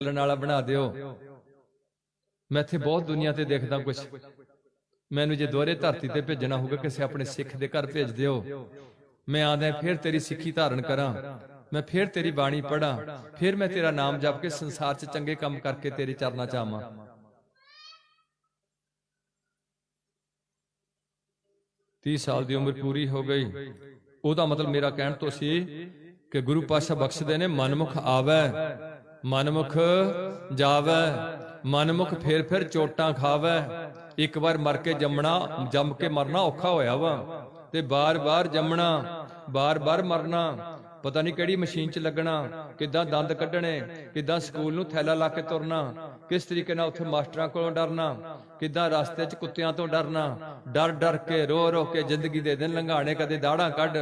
ਚੱਲਣ ਵਾਲਾ ਬਣਾ ਦਿਓ। ਮੈਂ ਇੱਥੇ ਬਹੁਤ ਦੁਨੀਆ ਤੇ ਦੇਖਦਾ ਕੁਝ ਮੈਨੂੰ ਜੇ ਦੋਹਰੇ ਧਰਤੀ ਤੇ ਭੇਜਣਾ ਹੋਊਗਾ, ਕਿਸੇ ਆਪਣੇ ਸਿੱਖ ਦੇ ਘਰ ਭੇਜ ਦਿਓ। ਮੈਂ ਆਂਦਾ ਫਿਰ ਤੇਰੀ ਸਿੱਖੀ ਧਾਰਨ ਕਰਾਂ। ਮੈਂ ਫਿਰ ਤੇਰੀ ਬਾਣੀ ਪੜਾਂ ਫਿਰ ਮੈਂ ਤੇਰਾ ਨਾਮ ਜਪ ਕੇ ਸੰਸਾਰ 'ਚ ਚੰਗੇ ਕੰਮ ਕਰਕੇ ਤੇਰੇ ਚਰਨਾਂ 'ਚ ਆਵਾਂ। ਤੀਹ ਸਾਲ ਦੀ ਉਮਰ ਪੂਰੀ ਹੋ ਗਈ। ਉਹਦਾ ਮਤਲਬ ਮੇਰਾ ਕਹਿਣ ਤੋਂ ਸੀ ਕਿ ਗੁਰੂ ਪਾਸ਼ਾ ਬਖਸ਼ਦੇ ਨੇ, ਮਨਮੁਖ ਆਵੈ। ਮਨਮੁਖ ਜਾਵੈ, ਮਨਮੁਖ ਫੇਰ ਫੇਰ ਚੋਟਾਂ ਖਾਵੈ। ਇੱਕ ਵਾਰ ਮਰ ਕੇ ਜੰਮਣਾ, ਜੰਮ ਕੇ ਮਰਨਾ ਔਖਾ ਹੋਇਆ ਵਾ। ਤੇ ਬਾਰ-ਬਾਰ ਜੰਮਣਾ ਬਾਰ-ਬਾਰ ਮਰਨਾ, ਪਤਾ ਨਹੀਂ ਕਿਹੜੀ ਮਸ਼ੀਨ 'ਚ ਲੱਗਣਾ, ਕਿੱਦਾਂ ਦੰਦ ਕੱਢਣੇ, ਕਿੱਦਾਂ ਸਕੂਲ ਨੂੰ ਥੈਲਾ ਲਾ ਕੇ ਤੁਰਨਾ, ਕਿਸ ਤਰੀਕੇ ਨਾਲ ਉੱਥੇ ਮਾਸਟਰਾਂ ਕੋਲੋਂ ਡਰਨਾ ਕਿੱਦਾਂ ਰਸਤੇ 'ਚ ਕੁੱਤਿਆਂ ਤੋਂ ਡਰਨਾ? ਡਰ ਡਰ ਕੇ ਰੋ ਰੋ ਕੇ ਜ਼ਿੰਦਗੀ ਦੇ ਦਿਨ ਲੰਘਾਣੇ ਕਦੇ ਦਾੜਾਂ ਕੱਢ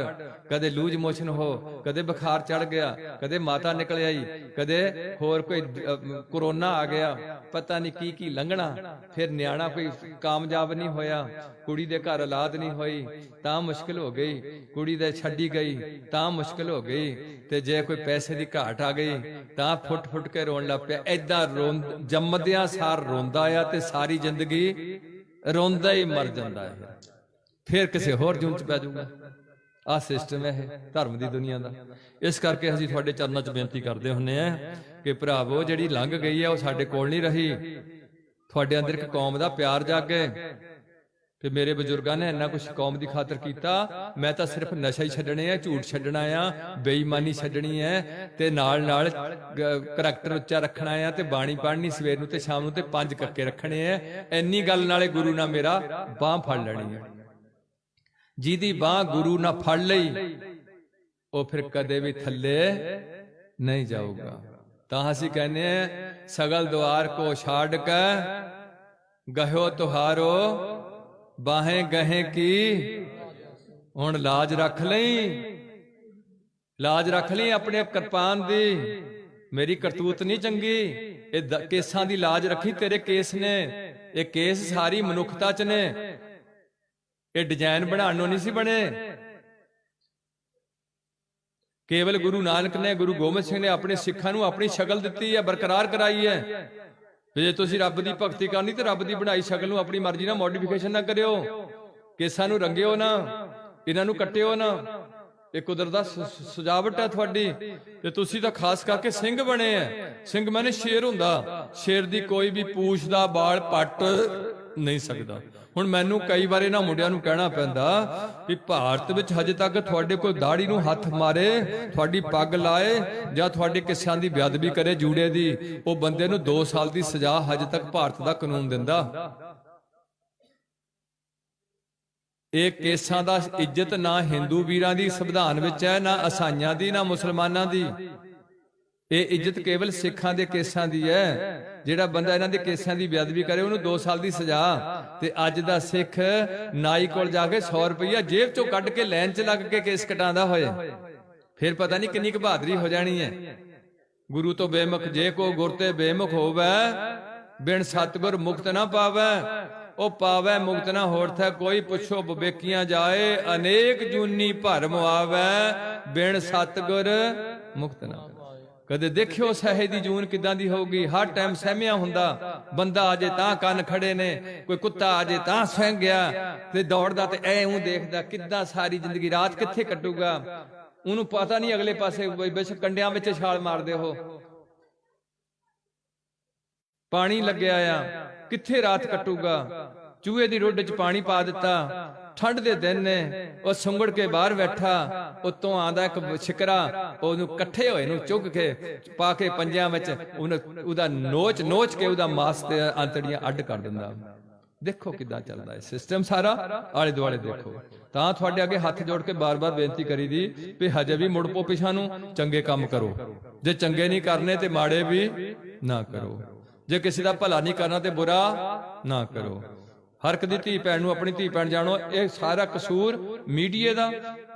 ਕਦੇ ਲੂਜ ਮੋਸ਼ਨ ਹੋ ਕਦੇ ਬੁਖਾਰ ਚੜ ਗਿਆ ਕਦੇ ਮਾਤਾ ਨਿਕਲ ਆਈ ਕਦੇ ਹੋਰ ਕੋਈ ਅਹ, ਕਰੋਨਾ ਆ ਗਿਆ ਪਤਾ ਨਹੀਂ ਕੀ ਕੀ ਲੰਘਣਾ। ਫਿਰ ਨਿਆਣਾ ਕੋਈ ਕਾਮਯਾਬ ਨਹੀਂ ਹੋਇਆ ਕੁੜੀ ਦੇ ਘਰ ਔਲਾਦ ਨਹੀਂ ਹੋਈ ਤਾਂ ਮੁਸ਼ਕਲ ਹੋ ਗਈ ਕੁੜੀ ਦੇ ਛੱਡੀ ਗਈ ਤਾਂ ਮੁਸ਼ਕਲ ਹੋ ਗਈ। ਤੇ ਜੇ ਕੋਈ ਪੈਸੇ ਦੀ ਘਾਟ ਆ ਗਈ, ਤਾਂ ਫੁੱਟ ਫੁੱਟ ਕੇ ਰੋਣ ਲੱਗ ਪਿਆ। ਐਦਾਂ ਰੋਂ ਜੰਮਦਿਆਂ ਸਾਰ ਰੋਂਦਾ ਆ ਤੇ ਸਾਰੀ ਜ਼ਿੰਦਗੀ ਰੋਂਦਾ ਹੀ ਮਰ ਜਾਂਦਾ ਹੈ ਫਿਰ ਕਿਸੇ ਹੋਰ ਜੂਨ ਚ ਪੈ ਜਾਊਗਾ। ਆ ਸਿਸਟਮ ਹੈ ਇਹ, ਧਰਮ ਦੀ ਦੁਨੀਆ ਦਾ। ਇਸ ਕਰਕੇ ਅਸੀਂ ਤੁਹਾਡੇ ਚਰਨਾਂ 'ਚ ਬੇਨਤੀ ਕਰਦੇ ਹੁੰਨੇ ਆ ਕਿ ਭਰਾਵੋ, ਜਿਹੜੀ ਲੰਘ ਗਈ ਹੈ ਉਹ ਸਾਡੇ ਕੋਲ ਨਹੀਂ ਰਹੀ। ਤੁਹਾਡੇ ਅੰਦਰ ਇੱਕ ਕੌਮ ਦਾ ਪਿਆਰ ਜਾਗੇ। ਤੇ ਮੇਰੇ ਬਜ਼ੁਰਗਾਂ ਨੇ ਇੰਨਾ ਕੁਝ ਕੌਮ ਦੀ ਖਾਤਰ ਕੀਤਾ, ਮੈਂ ਤਾਂ ਸਿਰਫ ਨਸ਼ਾ ਹੀ ਛੱਡਣੇ ਆ, ਝੂਠ ਛੱਡਣਾ ਆ, ਬੇਈਮਾਨੀ ਛੱਡਣੀ ਹੈ ਤੇ ਨਾਲ ਨਾਲ ਕਰੈਕਟਰ ਉੱਚਾ ਰੱਖਣਾ ਆ ਤੇ ਬਾਣੀ ਪੜ੍ਹਨੀ ਸਵੇਰ ਨੂੰ ਤੇ ਸ਼ਾਮ ਨੂੰ ਤੇ ਪੰਜ ਕੱਕੇ ਰੱਖਣੇ ਆ। ਇੰਨੀ ਗੱਲ ਨਾਲੇ ਗੁਰੂ ਨਾਲ ਮੇਰਾ ਬਾਹ ਫੜ ਲੈਣੀ ਹੈ ਜਿਹਦੀ ਬਾਹ ਗੁਰੂ ਨਾਲ ਫੜ ਲਈ, ਉਹ ਫਿਰ ਕਦੇ ਵੀ ਥੱਲੇ ਨਹੀਂ ਜਾਊਗਾ। ਤਾਂ ਅਸੀਂ ਕਹਿੰਦੇ ਆ, ਸਗਲ ਦੁਆਰ ਕੋ ਛਾੜ ਕੇ ਗਹਿਓ ਤੁਹਾਰੋ ਬਾਹੇ ਗਹੇ ਕੀ? ਹੁਣ ਲਾਜ ਰੱਖ ਲਈ। ਲਾਜ ਰੱਖ ਲਈ ਆਪਣੇ ਕਿਰਪਾਨ ਦੀ। ਮੇਰੀ ਕਰਤੂਤ ਨਹੀਂ ਚੰਗੀ। ਇਹ ਕੇਸਾਂ ਦੀ ਲਾਜ ਰੱਖੀ ਤੇਰੇ ਕੇਸ ਨੇ। ਇਹ ਕੇਸ ਸਾਰੀ ਮਨੁੱਖਤਾ ਚ ਨੇ। ਇਹ ਡਿਜ਼ਾਈਨ ਬਣਾਉਣ ਨੂੰ ਨਹੀਂ ਸੀ ਬਣੇ। ਕੇਵਲ ਗੁਰੂ ਨਾਨਕ ਨੇ, ਗੁਰੂ ਗੋਬਿੰਦ ਸਿੰਘ ਨੇ ਆਪਣੇ ਸਿੱਖਾਂ ਨੂੰ ਆਪਣੀ ਸ਼ਕਲ ਦਿੱਤੀ ਹੈ, ਬਰਕਰਾਰ ਕਰਾਈ ਹੈ। ਜੇ ਤੁਸੀਂ ਰੱਬ ਦੀ ਭਗਤੀ ਕਰਨੀ ਤੇ ਰੱਬ ਦੀ ਬਣਾਈ ਸ਼ਕਲ ਨੂੰ ਆਪਣੀ ਮਰਜ਼ੀ ਨਾਲ ਮੋਡੀਫਿਕੇਸ਼ਨ ਨਾ ਕਰਿਓ। ਕੇਸਾਂ ਨੂੰ ਰੰਗਿਓ ਨਾ, ਇਹਨਾਂ ਨੂੰ ਕੱਟਿਓ ਨਾ। ਇਹ ਕੁਦਰਤ ਦਾ ਸਜਾਵਟ ਹੈ ਤੁਹਾਡੀ। ਤੇ ਤੁਸੀਂ ਤਾਂ ਖਾਸ ਕਰਕੇ ਸਿੰਘ ਬਣੇ ਆ ਸਿੰਘ ਮਾਨੇ ਸ਼ੇਰ ਹੁੰਦਾ। ਸ਼ੇਰ ਦੀ ਕੋਈ ਵੀ ਪੂਛ ਦਾ ਬਾਲ ਪੱਟ ਨਹੀਂ ਸਕਦਾ। ਹੁਣ ਮੈਨੂੰ ਕਈ ਵਾਰ ਇਹਨਾਂ ਮੁੰਡਿਆਂ ਨੂੰ ਕਹਿਣਾ ਪੈਂਦਾ ਵੀ ਭਾਰਤ ਵਿੱਚ ਹਜੇ ਤੱਕ ਤੁਹਾਡੇ ਕੋਈ ਦਾੜੀ ਨੂੰ ਹੱਥ ਮਾਰੇ, ਤੁਹਾਡੀ ਪੱਗ ਲਾਏ ਜਾਂ ਤੁਹਾਡੇ ਕਿਸਿਆਂ ਦੀ ਬੇਅਦਬੀ ਕਰੇ ਜੂੜੇ ਦੀ, ਉਹ ਬੰਦੇ ਨੂੰ 2 ਸਾਲ ਦੀ ਸਜ਼ਾ ਹਜੇ ਤੱਕ ਭਾਰਤ ਦਾ ਕਾਨੂੰਨ ਦਿੰਦਾ। ਇਹ ਕੇਸਾਂ ਦਾ ਇੱਜ਼ਤ ਨਾ ਹਿੰਦੂ ਵੀਰਾਂ ਦੀ ਸੰਵਿਧਾਨ ਵਿੱਚ ਹੈ, ਨਾ ਅਸਾਈਆਂ ਦੀ, ਨਾ ਮੁਸਲਮਾਨਾਂ ਦੀ। ਇਹ ਇੱਜ਼ਤ ਕੇਵਲ ਸਿੱਖਾਂ ਦੇ ਕੇਸਾਂ ਦੀ ਹੈ। ਜਿਹੜਾ ਬੰਦਾ ਇਹਨਾਂ ਦੇ ਕੇਸਾਂ ਦੀ ਬੇਅਦਬੀ ਕਰੇ ਉਹਨੂੰ 2 ਸਾਲ ਦੀ ਸਜ਼ਾ। ਤੇ ਅੱਜ ਦਾ ਸਿੱਖ ਨਾਈ ਕੋਲ ਜਾ ਕੇ 100 ਰੁਪਈਆ ਜੇਬ ਚੋਂ ਕੱਢ ਕੇ ਲਾਈਨ 'ਚ ਲੱਗ ਕੇ ਕੇਸ ਕਟਾਉਂਦਾ ਹੋਏ। ਫਿਰ ਪਤਾ ਨਹੀਂ ਕਿੰਨੀ ਕੁ ਬਹਾਦਰੀ ਹੋ ਜਾਣੀ ਹੈ। ਗੁਰੂ ਤੋਂ ਬੇਮੁਖ ਜੇ ਕੋ ਗੁਰ ਤੇ ਬੇਮੁਖ ਹੋਵੇ ਬਿਨ ਸਤਗੁਰ ਮੁਕਤ ਨਾ ਪਾਵੇ ਉਹ ਪਾਵੇ ਮੁਕਤ ਨਾ ਹੋਰਥੈ ਕੋਈ ਪੁੱਛੋ ਬਵੇਕੀਆਂ ਜਾਏ ਅਨੇਕ ਜੂਨੀ ਭਰਮ ਆਵੇ ਬਿਨ ਸਤਗੁਰ ਮੁਕਤ ਨਾ। ਕਦੇ ਦੇਖਿਓ ਸਹੇ ਦੀ ਜੂਨ ਕਿਦਾਂ ਦੀ ਹੋਊਗੀ? ਹਰ ਟਾਈਮ ਸਹਿਮਿਆ ਹੁੰਦਾ, ਬੰਦਾ ਅਜੇ ਤਾਂ ਕੰਨ ਖੜੇ ਨੇ, ਕੋਈ ਕੁੱਤਾ ਅਜੇ ਤਾਂ ਸਹਿ ਗਿਆ ਤੇ ਦੌੜਦਾ ਤੇ ਐ ਉਂ ਦੇਖਦਾ ਕਿੱਦਾਂ ਸਾਰੀ ਜ਼ਿੰਦਗੀ ਰਾਤ ਕਿੱਥੇ ਕੱਟੂਗਾ ਉਹਨੂੰ ਪਤਾ ਨਹੀਂ ਅਗਲੇ ਪਾਸੇ ਬੇਸ਼ੱਕ ਕੰਡਿਆਂ ਵਿੱਚ ਛਾਲ ਮਾਰਦੇ ਹੋ ਪਾਣੀ ਲੱਗਿਆ ਆ, ਕਿੱਥੇ ਰਾਤ ਕੱਟੂਗਾ? ਚੂਹੇ ਦੀ ਰੋਡ 'ਚ ਪਾਣੀ ਪਾ ਦਿੱਤਾ ਠੰਡ ਦੇ ਦਿਨ ਨੇ, ਉਹ ਸੁੰਗੜ ਕੇ ਬਾਹਰ ਬੈਠਾ, ਉਤੋਂ ਆਂਦਾ ਇੱਕ ਛਿਕਰਾ ਉਹਨੂੰ ਇਕੱਠੇ ਹੋਏ ਨੂੰ ਚੁੱਕ ਕੇ ਪਾ ਕੇ ਪੰਜਿਆਂ ਵਿੱਚ ਉਹਦਾ ਨੋਚ ਨੋਚ ਕੇ ਉਹਦਾ ਮਾਸ ਤੇ ਅੰਤੜੀਆਂ ਅੱਡ ਕਰ ਦਿੰਦਾ। ਦੇਖੋ ਕਿਦਾਂ ਚੱਲਦਾ ਹੈ ਸਿਸਟਮ ਸਾਰਾ, ਆਲੇ ਦੁਆਲੇ ਦੇਖੋ। ਤਾਂ ਤੁਹਾਡੇ ਅੱਗੇ ਹੱਥ ਜੋੜ ਕੇ ਬਾਰ-ਬਾਰ ਬੇਨਤੀ ਕਰੀਦੀ ਵੀ ਹਜੇ ਵੀ ਮੁੜ ਪੋ ਪਿਛਾਂ ਨੂੰ ਚੰਗੇ ਕੰਮ ਕਰੋ। ਜੇ ਚੰਗੇ ਨਹੀਂ ਕਰਨੇ ਤੇ ਮਾੜੇ ਵੀ ਨਾ ਕਰੋ। ਜੇ ਕਿਸੇ ਦਾ ਭਲਾ ਨਹੀਂ ਕਰਨਾ ਤੇ ਬੁਰਾ ਨਾ ਕਰੋ। ਹਰ ਇੱਕ ਦੀ ਧੀ ਭੈਣ ਨੂੰ ਆਪਣੀ ਧੀ ਭੈਣ ਜਾਣੋ ਇਹ ਸਾਰਾ ਕਸੂਰ ਮੀਡੀਆ ਦਾ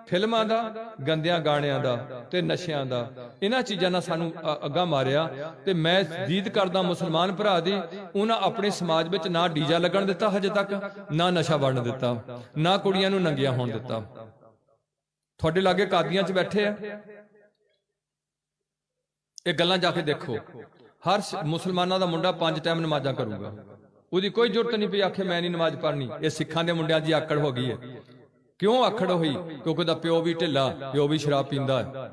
ਫਿਲਮਾਂ ਦਾ ਗੰਦਿਆਂ ਗਾਣਿਆਂ ਦਾ ਤੇ ਨਸ਼ਿਆਂ ਦਾ। ਇਹਨਾਂ ਚੀਜ਼ਾਂ ਨਾਲ ਸਾਨੂੰ ਅੱਗਾ ਮਾਰਿਆ ਤੇ ਮੈਂ ਦੀਦ ਕਰਦਾ ਮੁਸਲਮਾਨ ਭਰਾ ਦੀ ਉਹਨਾਂ ਆਪਣੇ ਸਮਾਜ ਵਿੱਚ ਨਾ ਡੀਜਾ ਲੱਗਣ ਦਿੱਤਾ ਹਜੇ ਤੱਕ ਨਾ ਨਸ਼ਾ ਵੜਨ ਦਿੱਤਾ ਨਾ ਕੁੜੀਆਂ ਨੂੰ ਨੰਗੀਆਂ ਹੋਣ ਦਿੱਤਾ। ਤੁਹਾਡੇ ਲਾਗੇ ਕਾਦੀਆਂ 'ਚ ਬੈਠੇ ਆ? ਇਹ ਗੱਲਾਂ ਜਾ ਕੇ ਦੇਖੋ। ਹਰ ਮੁਸਲਮਾਨਾਂ ਦਾ ਮੁੰਡਾ ਪੰਜ ਟਾਈਮ ਨਮਾਜ਼ਾਂ ਕਰੂਗਾ। ਉਹਦੀ ਕੋਈ ਜ਼ਰੂਰਤ ਨਹੀਂ ਪਈ, ਆਖੇ ਮੈਂ ਨਹੀਂ ਨਮਾਜ਼ ਪੜ੍ਹਨੀ। ਇਹ ਸਿੱਖਾਂ ਦੇ ਮੁੰਡਿਆਂ ਦੀ ਆਕੜ ਹੋ ਗਈ ਹੈ। ਕਿਉਂ ਆਕੜ ਹੋਈ? ਕਿਉਂਕਿ ਉਹਦਾ ਪਿਓ ਵੀ ਢਿੱਲਾ, ਪਿਓ ਵੀ ਸ਼ਰਾਬ ਪੀਂਦਾ ਹੈ।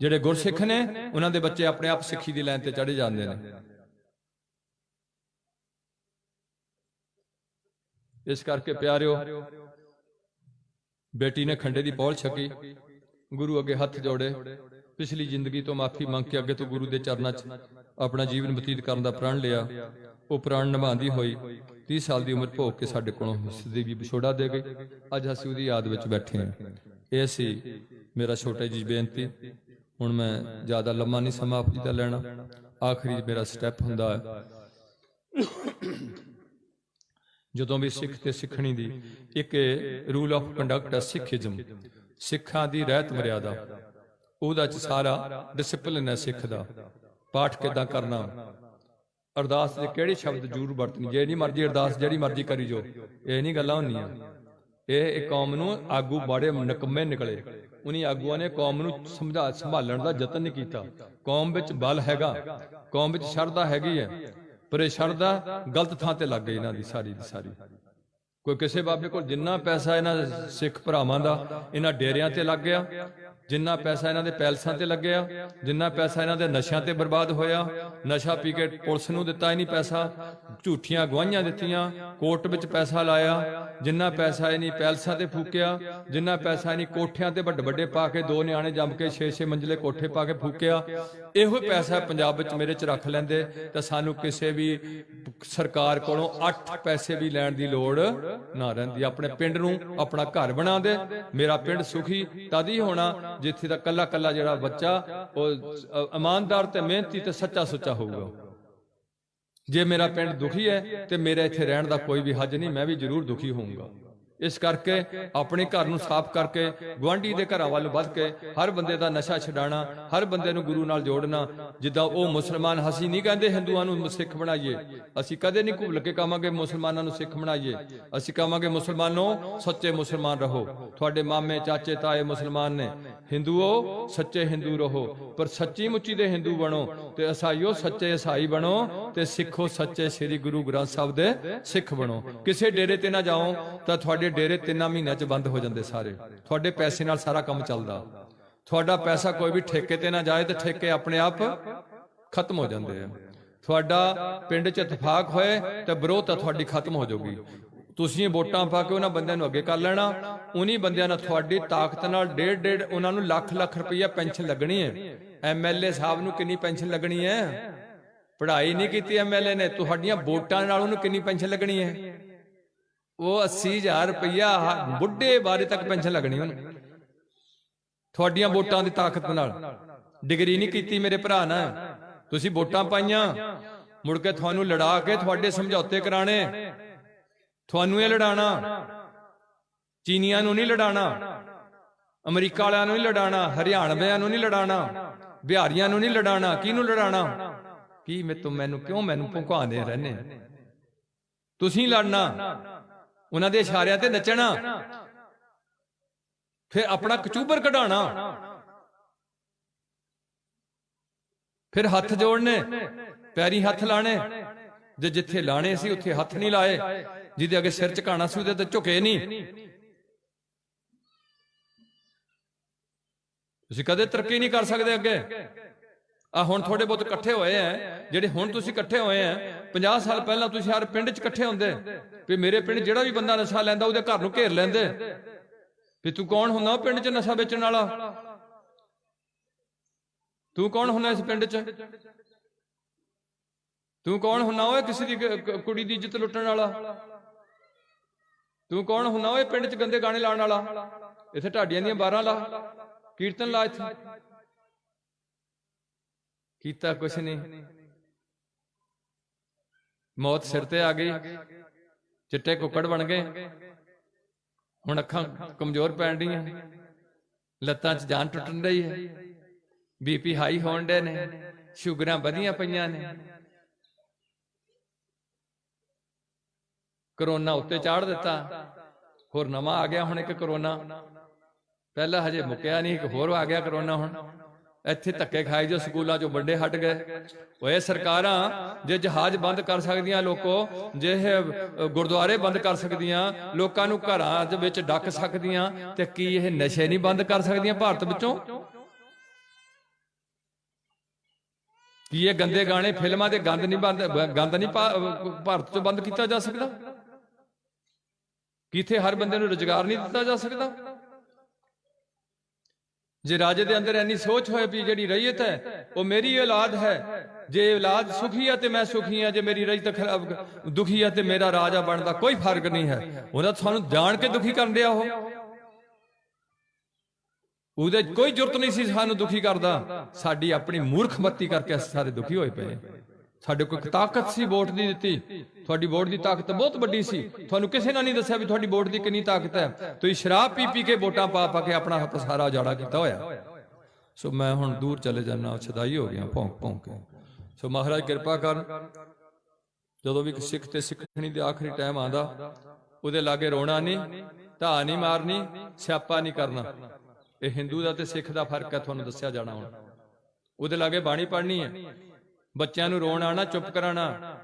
ਜਿਹੜੇ ਗੁਰਸਿੱਖ ਨੇ, ਉਹਨਾਂ ਦੇ ਬੱਚੇ ਆਪਣੇ ਆਪ ਸਿੱਖੀ ਦੀ ਲਾਈਨ ਤੇ ਚੜੇ ਜਾਂਦੇ ਨੇ। ਇਸ ਕਰਕੇ ਪਿਆਰਿਓ, ਬੇਟੀ ਨੇ ਖੰਡੇ ਦੀ ਪੌਲ ਛਕੀ, ਗੁਰੂ ਅੱਗੇ ਹੱਥ ਜੋੜੇ। ਪਿਛਲੀ ਜ਼ਿੰਦਗੀ ਤੋਂ ਮਾਫੀ ਮੰਗ ਕੇ ਅੱਗੇ ਤੋਂ ਗੁਰੂ ਦੇ ਚਰਨਾਂ 'ਚ ਆਪਣਾ ਜੀਵਨ ਬਤੀਤ ਕਰਨ ਦਾ ਪ੍ਰਣ ਲਿਆ। ਉਹ ਪ੍ਰਾਣ ਨਿਭਾਉਂਦੀ ਹੋਈ 30 ਸਾਲ ਦੀ ਉਮਰ ਭੋਗ ਕੇ ਸਾਡੇ ਕੋਲੋਂ ਸਦੀ ਵੀ ਵਿਛੋੜਾ ਦੇ ਗਈ। ਅੱਜ ਅਸੀਂ ਉਹਦੀ ਯਾਦ ਵਿੱਚ ਬੈਠੇ ਹਾਂ। ਇਹ ਸੀ ਮੇਰਾ ਛੋਟਾ ਜੀ ਬੇਨਤੀ। ਹੁਣ ਮੈਂ ਜ਼ਿਆਦਾ ਲੰਮਾ ਨਹੀਂ ਸਮਾਂ ਆਪ ਦਾ ਲੈਣਾ। ਆਖਰੀ ਮੇਰਾ ਸਟੈਪ ਹੁੰਦਾ ਹੈ। ਜਦੋਂ ਵੀ ਸਿੱਖ ਤੇ ਸਿੱਖਣੀ ਦੀ ਇੱਕ ਰੂਲ ਆਫ ਕੰਡਕਟ ਹੈ ਸਿੱਖੀਜ਼ਮ। ਸਿੱਖਾਂ ਦੀ ਰਹਿਤ ਮਰਿਆਦਾ। ਉਹਦਾ ਚ ਸਾਰਾ ਡਿਸਪਲਿਨ ਹੈ ਸਿੱਖ ਦਾ। ਪਾਠ ਕਿਦਾਂ ਕਰਨਾ? ਅਰਦਾਸ ਦੇ ਕਿਹੜੇ ਸ਼ਬਦ ਜ਼ਰੂਰ ਵਰਤਣੀ, ਜੇ ਨਹੀਂ ਮਰਜ਼ੀ ਅਰਦਾਸ ਜਿਹੜੀ ਮਰਜ਼ੀ ਕਰੀ ਜੋ ਇਹ ਨਹੀਂ ਗੱਲਾਂ ਹੁੰਦੀਆਂ। ਇਹ ਇੱਕ ਕੌਮ ਨੂੰ ਆਗੂ ਬਾੜੇ ਨਕਮੇ ਨਿਕਲੇ। ਉਨੀ ਆਗੂਆਂ ਨੇ ਕੌਮ ਨੂੰ ਸਮਝਾ, ਸੰਭਾਲਣ ਦਾ ਯਤਨ ਨਹੀਂ ਕੀਤਾ। ਕੌਮ ਵਿੱਚ ਬਲ ਹੈਗਾ, ਕੌਮ ਵਿੱਚ ਸ਼ਰਧਾ ਹੈਗੀ ਹੈ, ਪਰ ਇਹ ਸ਼ਰਧਾ ਗਲਤ ਥਾਂ ਤੇ ਲੱਗ ਗਈ ਇਹਨਾਂ ਦੀ ਸਾਰੀ ਦੀ ਸਾਰੀ। ਕੋਈ ਕਿਸੇ ਬਾਬੇ ਕੋਲ ਜਿੰਨਾ ਪੈਸਾ ਇਹਨਾਂ ਸਿੱਖ ਭਰਾਵਾਂ ਦਾ, ਇਹਨਾਂ ਡੇਰਿਆਂ ਤੇ ਲੱਗ ਗਿਆ ਜਿੰਨਾ ਪੈਸਾ ਇਹਨਾਂ ਦੇ ਪੈਲਸਾਂ ਤੇ ਲੱਗਿਆ, ਜਿੰਨਾ ਪੈਸਾ ਇਹਨਾਂ ਦੇ ਨਸ਼ਿਆਂ ਤੇ ਬਰਬਾਦ ਹੋਇਆ, ਨਸ਼ਾ ਪੀ ਕੇ ਪੁਲਿਸ ਨੂੰ ਦਿੱਤਾ ਹੀ ਨਹੀਂ ਪੈਸਾ, ਝੂਠੀਆਂ ਗਵਾਹੀਆਂ ਦਿੱਤੀਆਂ, ਕੋਰਟ ਵਿੱਚ ਪੈਸਾ ਲਾਇਆ, ਜਿੰਨਾ ਪੈਸਾ ਇਹਨੀ ਪੈਲਸਾਂ ਤੇ ਫੂਕਿਆ, ਜਿੰਨਾ ਪੈਸਾ ਇਹਨੀ ਕੋਠਿਆਂ ਤੇ ਵੱਡੇ ਵੱਡੇ ਪਾ ਕੇ ਦੋ ਨਿਆਣੇ ਜੰਮ ਕੇ 6-6 ਮੰਜ਼ਲੇ ਕੋਠੇ ਪਾ ਕੇ ਫੂਕਿਆ, ਇਹੋ ਪੈਸਾ ਪੰਜਾਬ ਵਿੱਚ ਮੇਰੇ ਚ ਰੱਖ ਲੈਂਦੇ, ਤਾਂ ਸਾਨੂੰ ਕਿਸੇ ਵੀ ਸਰਕਾਰ ਕੋਲੋਂ 8 ਪੈਸੇ ਵੀ ਲੈਣ ਦੀ ਲੋੜ ਨਾ ਰਹਿੰਦੀ। ਆਪਣੇ ਪਿੰਡ ਨੂੰ ਆਪਣਾ ਘਰ ਬਣਾ ਦੇ, ਮੇਰਾ ਪਿੰਡ ਸੁਖੀ, ਤਦ ਹੀ ਹੋਣਾ ਜਿੱਥੇ ਦਾ ਕੱਲਾ ਕੱਲਾ ਜਿਹੜਾ ਬੱਚਾ, ਉਹ ਇਮਾਨਦਾਰ ਤੇ ਮਿਹਨਤੀ ਤੇ ਸੱਚਾ ਸੁੱਚਾ ਹੋਊਗਾ। ਜੇ ਮੇਰਾ ਪਿੰਡ ਦੁਖੀ ਹੈ ਤੇ ਮੇਰੇ ਇੱਥੇ ਰਹਿਣ ਦਾ ਕੋਈ ਵੀ ਹੱਜ ਨਹੀਂ, ਮੈਂ ਵੀ ਜ਼ਰੂਰ ਦੁਖੀ ਹੋਊਂਗਾ। ਇਸ ਕਰਕੇ ਆਪਣੇ ਘਰ ਨੂੰ ਸਾਫ਼ ਕਰਕੇ ਗਵਾਂਢੀ ਦੇ ਘਰਾਂ ਵੱਲ ਵੱਧ ਕੇ ਹਰ ਬੰਦੇ ਦਾ ਨਸ਼ਾ ਛਡਾਣਾ ਹਰ ਬੰਦੇ ਨੂੰ ਗੁਰੂ ਨਾਲ ਜੋੜਨਾ, ਜਿੱਦਾਂ ਉਹ ਮੁਸਲਮਾਨ ਹਸੀ ਨਹੀਂ ਕਹਿੰਦੇ ਹਿੰਦੂਆਂ ਨੂੰ ਸਿੱਖ ਬਣਾਈਏ। ਅਸੀਂ ਕਦੇ ਨਹੀਂ ਭੁੱਲ ਕੇ ਕਹਾਂਗੇ ਮੁਸਲਮਾਨਾਂ ਨੂੰ ਸਿੱਖ ਬਣਾਈਏ। ਅਸੀਂ ਕਹਾਂਗੇ ਮੁਸਲਮਾਨੋ, ਸੱਚੇ ਮੁਸਲਮਾਨ ਰਹੋ। ਤੁਹਾਡੇ ਮਾਮੇ, ਚਾਚੇ, ਤਾਏ ਮੁਸਲਮਾਨ ਨੇ। ਹਿੰਦੂਓ, ਸੱਚੇ ਹਿੰਦੂ ਰਹੋ। ਪਰ ਸੱਚੀ ਮੁੱਚੀ ਦੇ ਹਿੰਦੂ ਬਣੋ ਤੇ ਈਸਾਈਓ ਸੱਚੇ ਈਸਾਈ ਬਣੋ ਤੇ ਸਿੱਖੋ ਸੱਚੇ ਸ੍ਰੀ ਗੁਰੂ ਗ੍ਰੰਥ ਸਾਹਿਬ ਦੇ ਸਿੱਖ ਬਣੋ। ਕਿਸੇ ਡੇਰੇ ਤੇ ਨਾ ਜਾਓ ਤਾਂ ਤੁਹਾਡੇ ਡੇਰੇ ਤਿੰਨਾਂ ਮਹੀਨਿਆਂ 'ਚ ਬੰਦ ਹੋ ਜਾਂਦੇ ਸਾਰੇ। ਤੁਹਾਡੇ ਪੈਸੇ ਨਾਲ ਸਾਰਾ ਕੰਮ ਚੱਲਦਾ। ਤੁਹਾਡਾ ਪੈਸਾ ਕੋਈ ਵੀ ਠੇਕੇ ਤੇ ਨਾ ਜਾਏ ਤੇ ਠੇਕੇ ਆਪਣੇ ਆਪ ਖਤਮ ਹੋ ਜਾਂਦੇ ਆ। ਤੁਹਾਡਾ ਪਿੰਡ 'ਚ ਇਤਫਾਕ ਹੋਏ ਤੇ ਵਿਰੋਧਤਾ ਤੁਹਾਡੀ ਖਤਮ ਹੋ ਜਾਊਗੀ। ਤੁਸੀਂ ਵੋਟਾਂ ਪਾ ਕੇ ਉਹਨਾਂ ਬੰਦਿਆਂ ਨੂੰ ਅੱਗੇ ਕਰ ਲੈਣਾ। ਉਨੀ ਬੰਦਿਆਂ ਨਾਲ ਤੁਹਾਡੀ ਤਾਕਤ ਨਾਲ ਡੇਢ ਡੇਢ ਉਹਨਾਂ ਨੂੰ ਲੱਖ ਲੱਖ ਰੁਪਈਆ ਪੈਨਸ਼ਨ ਲੱਗਣੀ ਹੈ। ਐਮਐਲਏ ਸਾਹਿਬ ਨੂੰ ਕਿੰਨੀ ਪੈਨਸ਼ਨ ਲੱਗਣੀ ਹੈ? ਪੜ੍ਹਾਈ ਨਹੀਂ ਕੀਤੀ ਐਮਐਲਏ ਨੇ। ਤੁਹਾਡੀਆਂ ਵੋਟਾਂ ਨਾਲ ਉਹਨੂੰ ਕਿੰਨੀ ਪੈਨਸ਼ਨ ਲੱਗਣੀ ਹੈ? ਉਹ 80000 ਰੁਪਇਆ ਹ- ਬੁੱਢੇ ਬਾਰੇ ਤੱਕ ਪੈਨਸ਼ਨ ਲੱਗਣੀ ਉਹਨੂੰ। ਤੁਹਾਡੀਆਂ ਵੋਟਾਂ ਦੀ ਤਾਕਤ ਨਾਲ। ਡਿਗਰੀ ਨਹੀਂ ਕੀਤੀ ਮੇਰੇ ਭਰਾ ਨੇ। ਤੁਸੀਂ ਵੋਟਾਂ ਪਾਈਆਂ। ਮੁੜ ਕੇ ਤੁਹਾਨੂੰ ਲੜਾ ਕੇ ਤੁਹਾਡੇ ਸਮਝੌਤੇ ਕਰਾਣੇ। ਤੁਹਾਨੂੰ ਇਹ ਲੜਾਣਾ। ਚੀਨੀਆਂ ਨੂੰ ਨਹੀਂ ਲੜਾਣਾ। ਅਮਰੀਕਾ ਵਾਲਿਆਂ ਨੂੰ ਨਹੀਂ ਲੜਾਣਾ। ਹਰਿਆਣਵਿਆਂ ਨੂੰ ਨਹੀਂ ਲੜਾਣਾ। ਬਿਹਾਰੀਆਂ ਨੂੰ ਨਹੀਂ ਲੜਾਣਾ। ਕਿਹਨੂੰ ਲੜਾਣਾ? ਕੀ ਮੈਂ ਤੂੰ ਮੈਨੂੰ ਕਿਉਂ ਮੈਨੂੰ ਭੁਕਾਉਂਦੇ ਰਹਿੰਦੇ ਤੁਸੀਂ ਲੜਨਾ। ਉਹਨਾਂ ਦੇ ਇਸ਼ਾਰਿਆਂ ਤੇ ਨੱਚਣਾ। ਫਿਰ ਆਪਣਾ ਕਚੂਬਰ ਕਢਾਣਾ ਫਿਰ ਹੱਥ ਜੋੜਨੇ, ਪੈਰੀ ਹੱਥ ਲਾਣੇ। ਜੇ ਜਿੱਥੇ ਲਾਣੇ ਸੀ, ਉੱਥੇ ਹੱਥ ਨਹੀਂ ਲਾਏ। ਜਿਹਦੇ ਅੱਗੇ ਸਿਰ ਝੁਕਾਣਾ ਸੀ, ਉਹਦੇ ਤੇ ਝੁਕੇ ਨਹੀਂ। ਤੁਸੀਂ ਕਦੇ ਤਰੱਕੀ ਨਹੀਂ ਕਰ ਸਕਦੇ ਅੱਗੇ। ਆ ਹੁਣ ਥੋੜੇ ਬਹੁਤ ਇਕੱਠੇ ਹੋਏ ਆ ਜਿਹੜੇ ਹੁਣ ਤੁਸੀਂ ਇਕੱਠੇ ਹੋਏ ਆ 50 ਸਾਲ ਪਹਿਲਾਂ ਤੁਸੀਂ ਹਰ ਪਿੰਡ 'ਚ ਇਕੱਠੇ ਹੁੰਦੇ। ਵੀ ਮੇਰੇ ਪਿੰਡ ਜਿਹੜਾ ਵੀ ਬੰਦਾ ਨਸ਼ਾ ਲੈਂਦਾ, ਉਹਦੇ ਘਰ ਨੂੰ ਘੇਰ ਲੈਂਦੇ। ਵੀ ਤੂੰ ਕੌਣ ਹੁੰਦਾ ਉਹ ਪਿੰਡ 'ਚ ਨਸ਼ਾ ਵੇਚਣ ਵਾਲਾ? ਤੂੰ ਕੌਣ ਹੁੰਦਾ ਇਸ ਪਿੰਡ 'ਚ? ਤੂੰ ਕੌਣ ਹੁੰਦਾ ਓਏ ਕਿਸੇ ਦੀ ਕੁੜੀ ਦੀ ਇੱਜ਼ਤ ਲੁੱਟਣ ਵਾਲਾ? ਤੂੰ ਕੌਣ ਹੁੰਦਾ ਓਏ ਪਿੰਡ 'ਚ ਗੰਦੇ ਗਾਣੇ ਲਾਉਣ ਵਾਲਾ? ਇੱਥੇ ਢਾਡੀਆਂ ਦੀਆਂ ਬਾਰਾਂ ਲਾ, ਕੀਰਤਨ ਲਾ ਇੱਥੇ। ਕੀਤਾ ਕੁਛ ਨਹੀਂ। ਮੌਤ ਸਿਰ ਤੇ ਆ ਗਈ, ਚਿੱਟੇ ਕੁੱਕੜ ਬਣ ਗਏ। ਹੁਣ ਅੱਖਾਂ ਕਮਜ਼ੋਰ ਪੈਣ ਡੀਆਂ ਲੱਤਾਂ 'ਚ ਜਾਨ ਟੁੱਟਣ ਰਹੀ ਹੈ। ਬੀਪੀ ਹਾਈ ਹੋਣ ਡੇ ਨੇ। ਸ਼ੂਗਰਾਂ ਵਧੀਆਂ ਪਈਆਂ ਨੇ। ਕਰੋਨਾ ਉੱਤੇ ਚਾੜ ਦਿੱਤਾ। ਹੋਰ ਨਵਾਂ ਆ ਗਿਆ ਹੁਣ ਇੱਕ ਕਰੋਨਾ। ਪਹਿਲਾਂ ਹਜੇ ਮੁੱਕਿਆ ਨਹੀਂ, ਇੱਕ ਹੋਰ ਆ ਗਿਆ ਕਰੋਨਾ ਹੁਣ। ਇੱਥੇ ਧੱਕੇ ਖਾਏ ਜੋ ਸਕੂਲਾਂ ਚੋਂ ਵੱਡੇ ਹਟ ਗਏ। ਓਏ ਸਰਕਾਰਾਂ, ਜੇ ਜਹਾਜ਼ ਬੰਦ ਕਰ ਸਕਦੀਆਂ ਲੋਕੋ, ਜੇ ਇਹ ਗੁਰਦੁਆਰੇ ਬੰਦ ਕਰ ਸਕਦੀਆਂ, ਲੋਕਾਂ ਨੂੰ ਘਰਾਂ ਦੇ ਵਿੱਚ ਡੱਕ ਸਕਦੀਆਂ, ਤੇ ਕੀ ਇਹ ਨਸ਼ੇ ਨਹੀਂ ਬੰਦ ਕਰ ਸਕਦੀਆਂ ਭਾਰਤ ਵਿੱਚੋਂ? ਕੀ ਇਹ ਗੰਦੇ ਗਾਣੇ ਫਿਲਮਾਂ ਦੇ ਗੰਦ ਨਹੀਂ ਬੰਦ ਗੰਦ ਨਹੀਂ ਭਾਰਤ ਤੋਂ ਬੰਦ ਕੀਤਾ ਜਾ ਸਕਦਾ? ਕਿਥੇ ਹਰ ਬੰਦੇ ਨੂੰ ਰੁਜ਼ਗਾਰ ਨਹੀਂ ਦਿੱਤਾ ਜਾ ਸਕਦਾ? ਜੇ ਰਾਜੇ ਦੇ ਅੰਦਰ ਐਨੀ ਸੋਚ ਹੋਏ ਵੀ ਜਿਹੜੀ ਰਈਅਤ ਹੈ, ਉਹ ਮੇਰੀ ਔਲਾਦ ਹੈ। ਜੇ ਔਲਾਦ ਸੁਖੀ ਹੈ ਤੇ ਮੈਂ ਸੁਖੀ ਹਾਂ, ਜੇ ਮੇਰੀ ਰਈਅਤ ਖਰਾਬ ਦੁਖੀ ਹੈ ਤੇ ਮੇਰਾ ਰਾਜਾ ਬਣਦਾ, ਕੋਈ ਫ਼ਰਕ ਨਹੀਂ ਹੈ। ਉਹਦਾ ਸਾਨੂੰ ਜਾਣ ਕੇ ਦੁਖੀ ਕਰਨ ਡਿਆ ਉਹ। ਉਹਦੇ ਕੋਈ ਜ਼ਰੂਰਤ ਨਹੀਂ ਸੀ ਸਾਨੂੰ ਦੁਖੀ ਕਰਦਾ। ਸਾਡੀ ਆਪਣੀ ਮੂਰਖਮਤੀ ਕਰਕੇ ਅਸੀਂ ਸਾਰੇ ਦੁਖੀ ਹੋਏ ਪਏ। ਸਾਡੇ ਕੋਲ ਤਾਕਤ ਸੀ ਵੋਟ ਦੀ ਦਿੱਤੀ। ਤੁਹਾਡੀ ਵੋਟ ਦੀ ਤਾਕਤ ਬਹੁਤ ਵੱਡੀ ਸੀ। ਤੁਹਾਨੂੰ ਕਿਸੇ ਨੇ ਨਹੀਂ ਦੱਸਿਆ ਵੀ ਤੁਹਾਡੀ ਵੋਟ ਦੀ ਕਿੰਨੀ ਤਾਕਤ ਹੈ। ਤੁਸੀਂ ਸ਼ਰਾਬ ਪੀ ਪੀ ਕੇ ਵੋਟਾਂ ਪਾ ਪਾ ਕੇ ਆਪਣਾ ਸਾਰਾ ਉਜਾੜਾ ਕੀਤਾ ਹੋਇਆ। ਸੋ ਮੈਂ ਹੁਣ ਦੂਰ ਚਲੇ ਜਾਣਾ ਛਦਾਈ ਹੋ ਗਿਆ, ਭੌਂਕ ਭੌਂਕ ਕੇ। ਸੋ ਮਹਾਰਾਜ ਕਿਰਪਾ ਕਰਨ, ਜਦੋਂ ਵੀ ਸਿੱਖ ਤੇ ਸਿੱਖਣੀ ਦੇ ਆਖਰੀ ਟਾਈਮ ਆਂਦਾ ਉਹਦੇ ਲਾਗੇ ਰੋਣਾ ਨਹੀਂ ਧਾ ਨਹੀਂ ਮਾਰਨੀ, ਸਿਆਪਾ ਨਹੀਂ ਕਰਨਾ। ਇਹ ਹਿੰਦੂ ਦਾ ਤੇ ਸਿੱਖ ਦਾ ਫ਼ਰਕ ਹੈ, ਤੁਹਾਨੂੰ ਦੱਸਿਆ ਜਾਣਾ ਹੁਣ। ਉਹਦੇ ਲਾਗੇ ਬਾਣੀ ਪੜ੍ਹਨੀ ਹੈ। ਬੱਚਿਆਂ ਨੂੰ ਰੋਣ ਆਣਾ ਚੁੱਪ ਕਰਾਣਾ